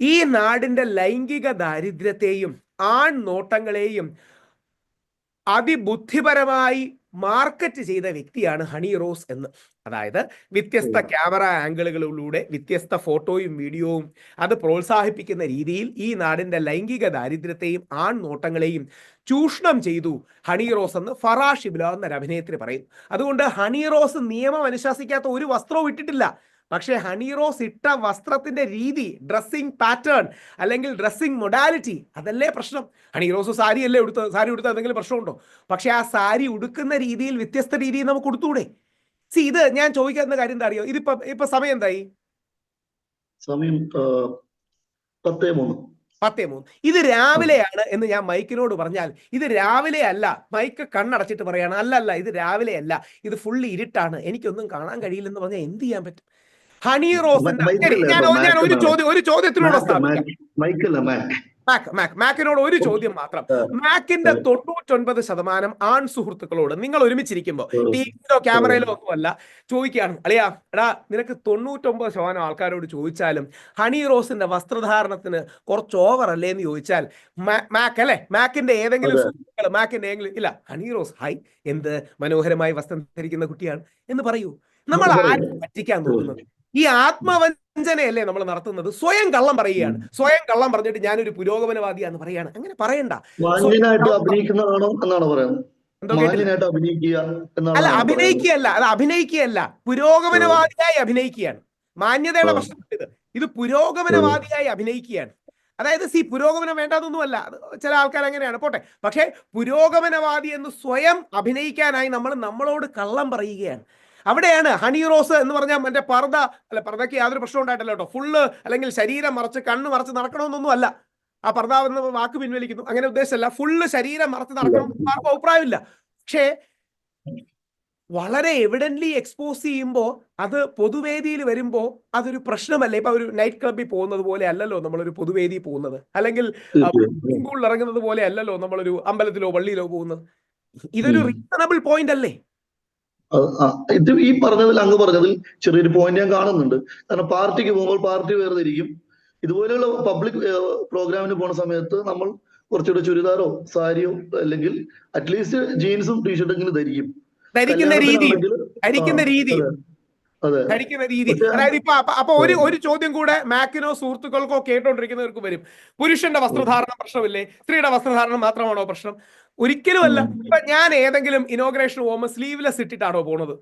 ഈ നാടിന്റെ ലൈംഗിക ദാരിദ്ര്യത്തെയും ആൺ നോട്ടങ്ങളെയും അതിബുദ്ധിപരമായി മാർക്കറ്റ് ചെയ്ത വ്യക്തിയാണ് ഹണി റോസ് എന്ന്. അതായത് വ്യത്യസ്ത ക്യാമറ ആംഗിളുകളിലൂടെ വ്യത്യസ്ത ഫോട്ടോയും വീഡിയോയും അത് പ്രോത്സാഹിപ്പിക്കുന്ന രീതിയിൽ ഈ നാടിന്റെ ലൈംഗിക ദാരിദ്ര്യത്തെയും ആൺ നോട്ടങ്ങളെയും ചൂഷണം ചെയ്തു ഹണി റോസ് എന്ന് ഫറാ ഷിബില എന്നൊരു അഭിനേത്രി പറയും അതുകൊണ്ട് ഹണി റോസ് നിയമം അനുശാസിക്കാത്ത ഒരു വസ്ത്രവും ഇട്ടിട്ടില്ല. പക്ഷേ ഹണി റോസ് ഇട്ട വസ്ത്രത്തിന്റെ രീതി ഡ്രസ്സിംഗ് പാറ്റേൺ അല്ലെങ്കിൽ ഡ്രസ്സിംഗ് മൊഡാലിറ്റി അതല്ലേ പ്രശ്നം? ഹണി റോസ് സാരി അല്ലേ ഉടുത്ത സാരി ഉടുത്ത എന്തെങ്കിലും പ്രശ്നമുണ്ടോ? പക്ഷേ ആ സാരി ഉടുക്കുന്ന രീതിയിൽ വ്യത്യസ്ത രീതിയിൽ നമുക്ക് ഉടുത്തൂടെ. സി ഇത് ഞാൻ ചോദിക്കാവുന്ന കാര്യം എന്താ അറിയോ? ഇതിപ്പോ ഇപ്പൊ സമയം എന്തായി? സമയം പത്തേ മൂന്ന്. പത്തേ മൂന്ന്. ഇത് രാവിലെയാണ് എന്ന് ഞാൻ മൈക്കിനോട് പറഞ്ഞാൽ ഇത് രാവിലെ അല്ല മൈക്ക് കണ്ണടച്ചിട്ട് പറയാണ് അല്ല അല്ല ഇത് രാവിലെ അല്ല ഇത് ഫുള്ള് ഇരുട്ടാണ് എനിക്കൊന്നും കാണാൻ കഴിയില്ലെന്ന് പറഞ്ഞാൽ എന്ത് ചെയ്യാൻ പറ്റും? ഹണി റോസിന്റെ ഞാൻ ഞാൻ ഒരു ചോദ്യം ഒരു ചോദ്യത്തിലൂടെ മാക് മാക് മാക്കിനോട് ഒരു ചോദ്യം മാത്രം. മാക്കിന്റെ. തൊണ്ണൂറ്റൊൻപത് ശതമാനം ആൺ സുഹൃത്തുക്കളോട് നിങ്ങൾ ഒരുമിച്ചിരിക്കുമ്പോ ടിവിയിലോ ക്യാമറയിലോ ഒന്നുമല്ല ചോദിക്കുകയാണ്. അളിയാ എടാ നിനക്ക് തൊണ്ണൂറ്റൊമ്പത് ശതമാനം ആൾക്കാരോട് ചോദിച്ചാലും ഹണി റോസിന്റെ വസ്ത്രധാരണത്തിന് കുറച്ച് ഓവർ അല്ലേ എന്ന് ചോദിച്ചാൽ മാക്ക് മാക് അല്ലെ? മാക്കിന്റെ ഏതെങ്കിലും. സുഹൃത്തുക്കൾ മാക്കിന്റെ ഏതെങ്കിലും ഇല്ല ഹണി റോസ് ഹൈ എന്ത് മനോഹരമായി വസ്ത്രം ധരിക്കുന്ന കുട്ടിയാണ് എന്ന് പറയൂ. നമ്മൾ. ആരും പറ്റിക്കാൻ നോക്കുന്നത്. ഈ ആത്മവഞ്ചനയല്ലേ നമ്മൾ നടത്തുന്നത്? സ്വയം കള്ളം പറയുകയാണ്. സ്വയം കള്ളം പറഞ്ഞിട്ട് ഞാനൊരു പുരോഗമനവാദിയാന്ന് പറയാണ് അങ്ങനെ പറയണ്ട. അഭിനയിക്കുന്നതാണോ എന്നാണ് പറയുന്നത്? അല്ല അഭിനയിക്കുകയല്ല അത് അഭിനയിക്കുകയല്ല. പുരോഗമനവാദിയായി അഭിനയിക്കുകയാണ്. മാന്യതയുടെ ആ. പ്രശ്നം ഇത്. ഇത് പുരോഗമനവാദിയായി അഭിനയിക്കുകയാണ്. അതായത് സി പുരോഗമനം വേണ്ടാതൊന്നുമല്ല. അത് ചില ആൾക്കാർ അങ്ങനെയാണ്. പോട്ടെ. പക്ഷേ പുരോഗമനവാദി എന്ന് സ്വയം അഭിനയിക്കാനായി നമ്മൾ നമ്മളോട് കള്ളം പറയുകയാണ്. അവിടെയാണ് ഹണി റോസ് എന്ന് പറഞ്ഞാൽ മറ്റേ പർദ്ദ അല്ല പർദ്ദയ്ക്ക് യാതൊരു പ്രശ്നം ഉണ്ടായിട്ടില്ല കേട്ടോ. ഫുള്ള് അല്ലെങ്കിൽ ശരീരം മറച്ച് കണ്ണ് മറച്ച് നടക്കണമെന്നൊന്നും അല്ല. ആ പർദ്ദ എന്ന വാക്ക് പിൻവലിക്കുന്നു. അങ്ങനെ ഉദ്ദേശമല്ല. ഫുള്ള് ശരീരം മറച്ച് നടക്കണം ആർക്കും അഭിപ്രായമില്ല. പക്ഷേ വളരെ എവിഡന്റ്ലി എക്സ്പോസ് ചെയ്യുമ്പോൾ അത് പൊതുവേദിയിൽ വരുമ്പോൾ അതൊരു പ്രശ്നമല്ല? ഇപ്പൊ ഒരു നൈറ്റ് ക്ലബ്ബിൽ പോകുന്നത് പോലെ അല്ലല്ലോ നമ്മളൊരു പൊതുവേദി പോകുന്നത്. അല്ലെങ്കിൽ. സ്കൂളിൽ ഇറങ്ങുന്നത് പോലെ അല്ലല്ലോ നമ്മളൊരു അമ്പലത്തിലോ പള്ളിയിലോ പോകുന്നത്. ഇതൊരു റീസണബിൾ പോയിന്റ് അല്ലേ? ഇത് ഈ പറഞ്ഞതിൽ അങ്ങ് പറഞ്ഞതിൽ ചെറിയൊരു പോയിന്റ് ഞാൻ കാണുന്നുണ്ട്. കാരണം പാർട്ടിക്ക് പോകുമ്പോൾ പാർട്ടി വേർതിരിക്കും. ഇതുപോലെയുള്ള പബ്ലിക് പ്രോഗ്രാമിന് പോണ സമയത്ത് നമ്മൾ കുറച്ചുകൂടെ ചുരിദാറോ സാരിയോ അല്ലെങ്കിൽ അറ്റ്ലീസ്റ്റ് ജീൻസും ടീഷർട്ടെങ്കിലും ധരിക്കും. ധരിക്കുന്ന രീതി. ധരിക്കുന്ന രീതി. ധരിക്കുന്ന രീതി. അതായത് ഇപ്പൊ അപ്പൊ ഒരു ഒരു ചോദ്യം കൂടെ മാക്കിനോ സുഹൃത്തുക്കൾക്കോ കേട്ടോണ്ടിരിക്കുന്നവർക്ക് വരും. പുരുഷന്റെ വസ്ത്രധാരണം പ്രശ്നമില്ലേ? സ്ത്രീയുടെ വസ്ത്രധാരണം മാത്രമാണോ പ്രശ്നം? ഒരിക്കലും അല്ല ഇപ്പൊ ഞാൻ ഏതെങ്കിലും ഇനോഗ്രേഷൻ പോകുമ്പോൾ സ്ലീവ്ലെസ് ഇട്ടിട്ടാണോ പോണത്?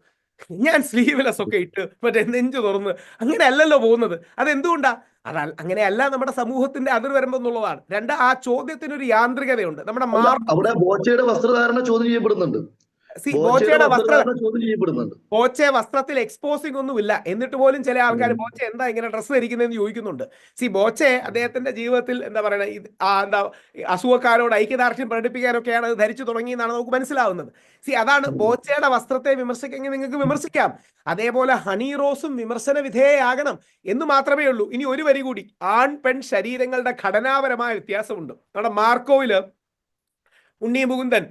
ഞാൻ സ്ലീവ്ലെസ് ഒക്കെ ഇട്ട് മറ്റേ നെഞ്ചു തുറന്ന് അങ്ങനെ അല്ലല്ലോ പോകുന്നത്. അതെന്തുകൊണ്ടാ? അതാ അങ്ങനെയല്ല നമ്മുടെ സമൂഹത്തിന്റെ അതിർ വരുമ്പോ എന്നുള്ളതാണ്. രണ്ട് ആ ചോദ്യത്തിന് ഒരു യാന്ത്രികതയുണ്ട്. നമ്മുടെ മാർക്ക് അവിടെ ബോച്ചയുടെ വസ്ത്രധാരണ ചോദ്യം ചെയ്യപ്പെടുന്നുണ്ട്. ബോച്ചെ വസ്ത്രത്തിൽ എക്സ്പോസിംഗ് ഒന്നുമില്ല. എന്നിട്ട് പോലും ചില ആൾക്കാർ. ബോച്ചെ എന്താ ഇങ്ങനെ ഡ്രസ്സ് ധരിക്കുന്നതെന്ന് ചോദിക്കുന്നുണ്ട്. സി ബോച്ചെ അദ്ദേഹത്തിന്റെ ജീവിതത്തിൽ എന്താ പറയുക എന്താ അസുഖക്കാരോട് ഐക്യദാർഢ്യം പ്രകടിപ്പിക്കാനൊക്കെയാണ് അത് ധരിച്ചു തുടങ്ങിയെന്നാണ് നമുക്ക് മനസ്സിലാവുന്നത്. സി അതാണ് ബോച്ചയുടെ വസ്ത്രത്തെ വിമർശിക്കെങ്കിൽ നിങ്ങൾക്ക് വിമർശിക്കാം. അതേപോലെ ഹണി റോസും വിമർശന വിധേയയാകണം എന്ന് മാത്രമേ ഉള്ളൂ. ഇനി ഒരു വരി കൂടി. ആൺ പെൺ ശരീരങ്ങളുടെ ഘടനാപരമായ വ്യത്യാസമുണ്ട്. നമ്മുടെ മാർക്കോയിൽ ഉണ്ണി മുകുന്ദൻ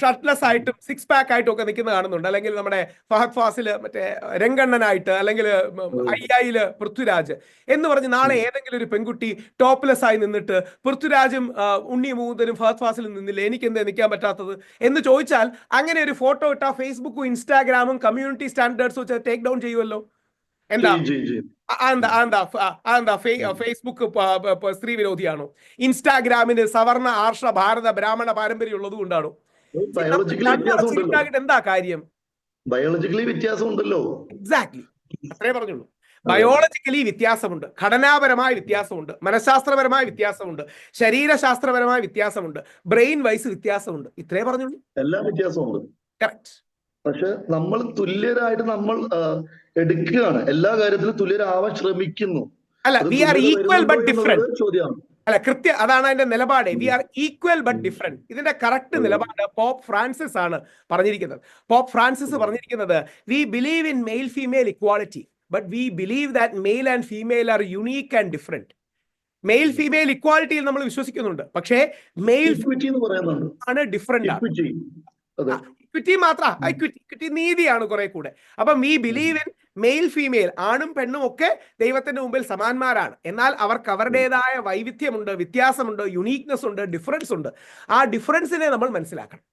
ഷർട്ട്ലെസ് ആയിട്ടും സിക്സ് പാക്ക് ആയിട്ടും ഒക്കെ നിൽക്കുന്ന കാണുന്നുണ്ട്. അല്ലെങ്കിൽ നമ്മുടെ ഫഹദ് ഫാസിൽ മറ്റേ രംഗണ്ണനായിട്ട് അല്ലെങ്കിൽ അയ്യായിൽ പൃഥ്വിരാജ് എന്ന് പറഞ്ഞ് നാളെ ഏതെങ്കിലും ഒരു പെൺകുട്ടി ടോപ്ലെസ് ആയി നിന്നിട്ട് പൃഥ്വിരാജും ഉണ്ണി മൂന്നും ഫഹദ് ഫാസിലും നിന്നില്ല എനിക്ക് എന്തേ നിൽക്കാൻ പറ്റാത്തത് എന്ന് ചോദിച്ചാൽ അങ്ങനെ ഒരു ഫോട്ടോ ഇട്ടാ ഫേസ്ബുക്കും ഇൻസ്റ്റാഗ്രാമും കമ്മ്യൂണിറ്റി സ്റ്റാൻഡേർഡ്സ് വെച്ച് ടേക്ക് ഡൗൺ ചെയ്യുമല്ലോ എന്താ? ഫേസ്ബുക്ക് സ്ത്രീ വിരോധിയാണോ? ഇൻസ്റ്റാഗ്രാമിന് സവർണ ആർഷ ഭാരത ബ്രാഹ്മണ പാരമ്പര്യം ഉള്ളത് കൊണ്ടാണോ ബയോളജിക്കലി എന്താ കാര്യം? ബയോളജിക്കലി വ്യത്യാസം ഉണ്ടല്ലോ. എക്സാക്ട്ലി അത്രേ പറഞ്ഞുള്ളൂ. ബയോളജിക്കലി വ്യത്യാസമുണ്ട്. ഘടനാപരമായ വ്യത്യാസമുണ്ട്. മനഃശാസ്ത്രപരമായ വ്യത്യാസമുണ്ട്. ശരീരശാസ്ത്രപരമായ വ്യത്യാസമുണ്ട്. ബ്രെയിൻ വൈസ് വ്യത്യാസമുണ്ട്. ഇത്രേ പറഞ്ഞുള്ളൂ. എല്ലാ വ്യത്യാസമുണ്ട്. കറക്റ്റ് പക്ഷെ നമ്മൾ തുല്യരായിട്ട് നമ്മൾ എടുക്കുകയാണ്. എല്ലാ കാര്യത്തിലും തുല്യരാവാൻ ശ്രമിക്കുന്നു. അല്ല we are equal but different ചോദ്യമാണ്. അല്ല കൃത്യ അതാണ് അതിന്റെ നിലപാട്. We are equal but. Different ഇതിന്റെ കറക്റ്റ് നിലപാട് പോപ്പ് ഫ്രാൻസിസ് ആണ് പറഞ്ഞിരിക്കുന്നത്. Pope Francis. പറഞ്ഞിരിക്കുന്നത് we believe in male female equality but we believe that male and female are unique and different male female ഇക്വാളിറ്റിയിൽ നമ്മൾ വിശ്വസിക്കുന്നുണ്ട്. പക്ഷേ മെയിൽ ആണ് ഡിഫറെന്റ് ആണ്. ഇക്വിറ്റി മാത്ര. ഇക്വിറ്റി നീതിയാണ് കുറെ കൂടെ അപ്പം we believe in male female ആണും പെണ്ണും ഒക്കെ ദൈവത്തിന്റെ മുമ്പിൽ സമാന്മാരാണ്. എന്നാൽ അവർക്ക് അവരുടേതായ വൈവിധ്യമുണ്ട് വ്യത്യാസമുണ്ട് യുണീക്നെസ് ഉണ്ട് ഡിഫറൻസ് ഉണ്ട്. ആ ഡിഫറൻസിനെ നമ്മൾ മനസ്സിലാക്കണം.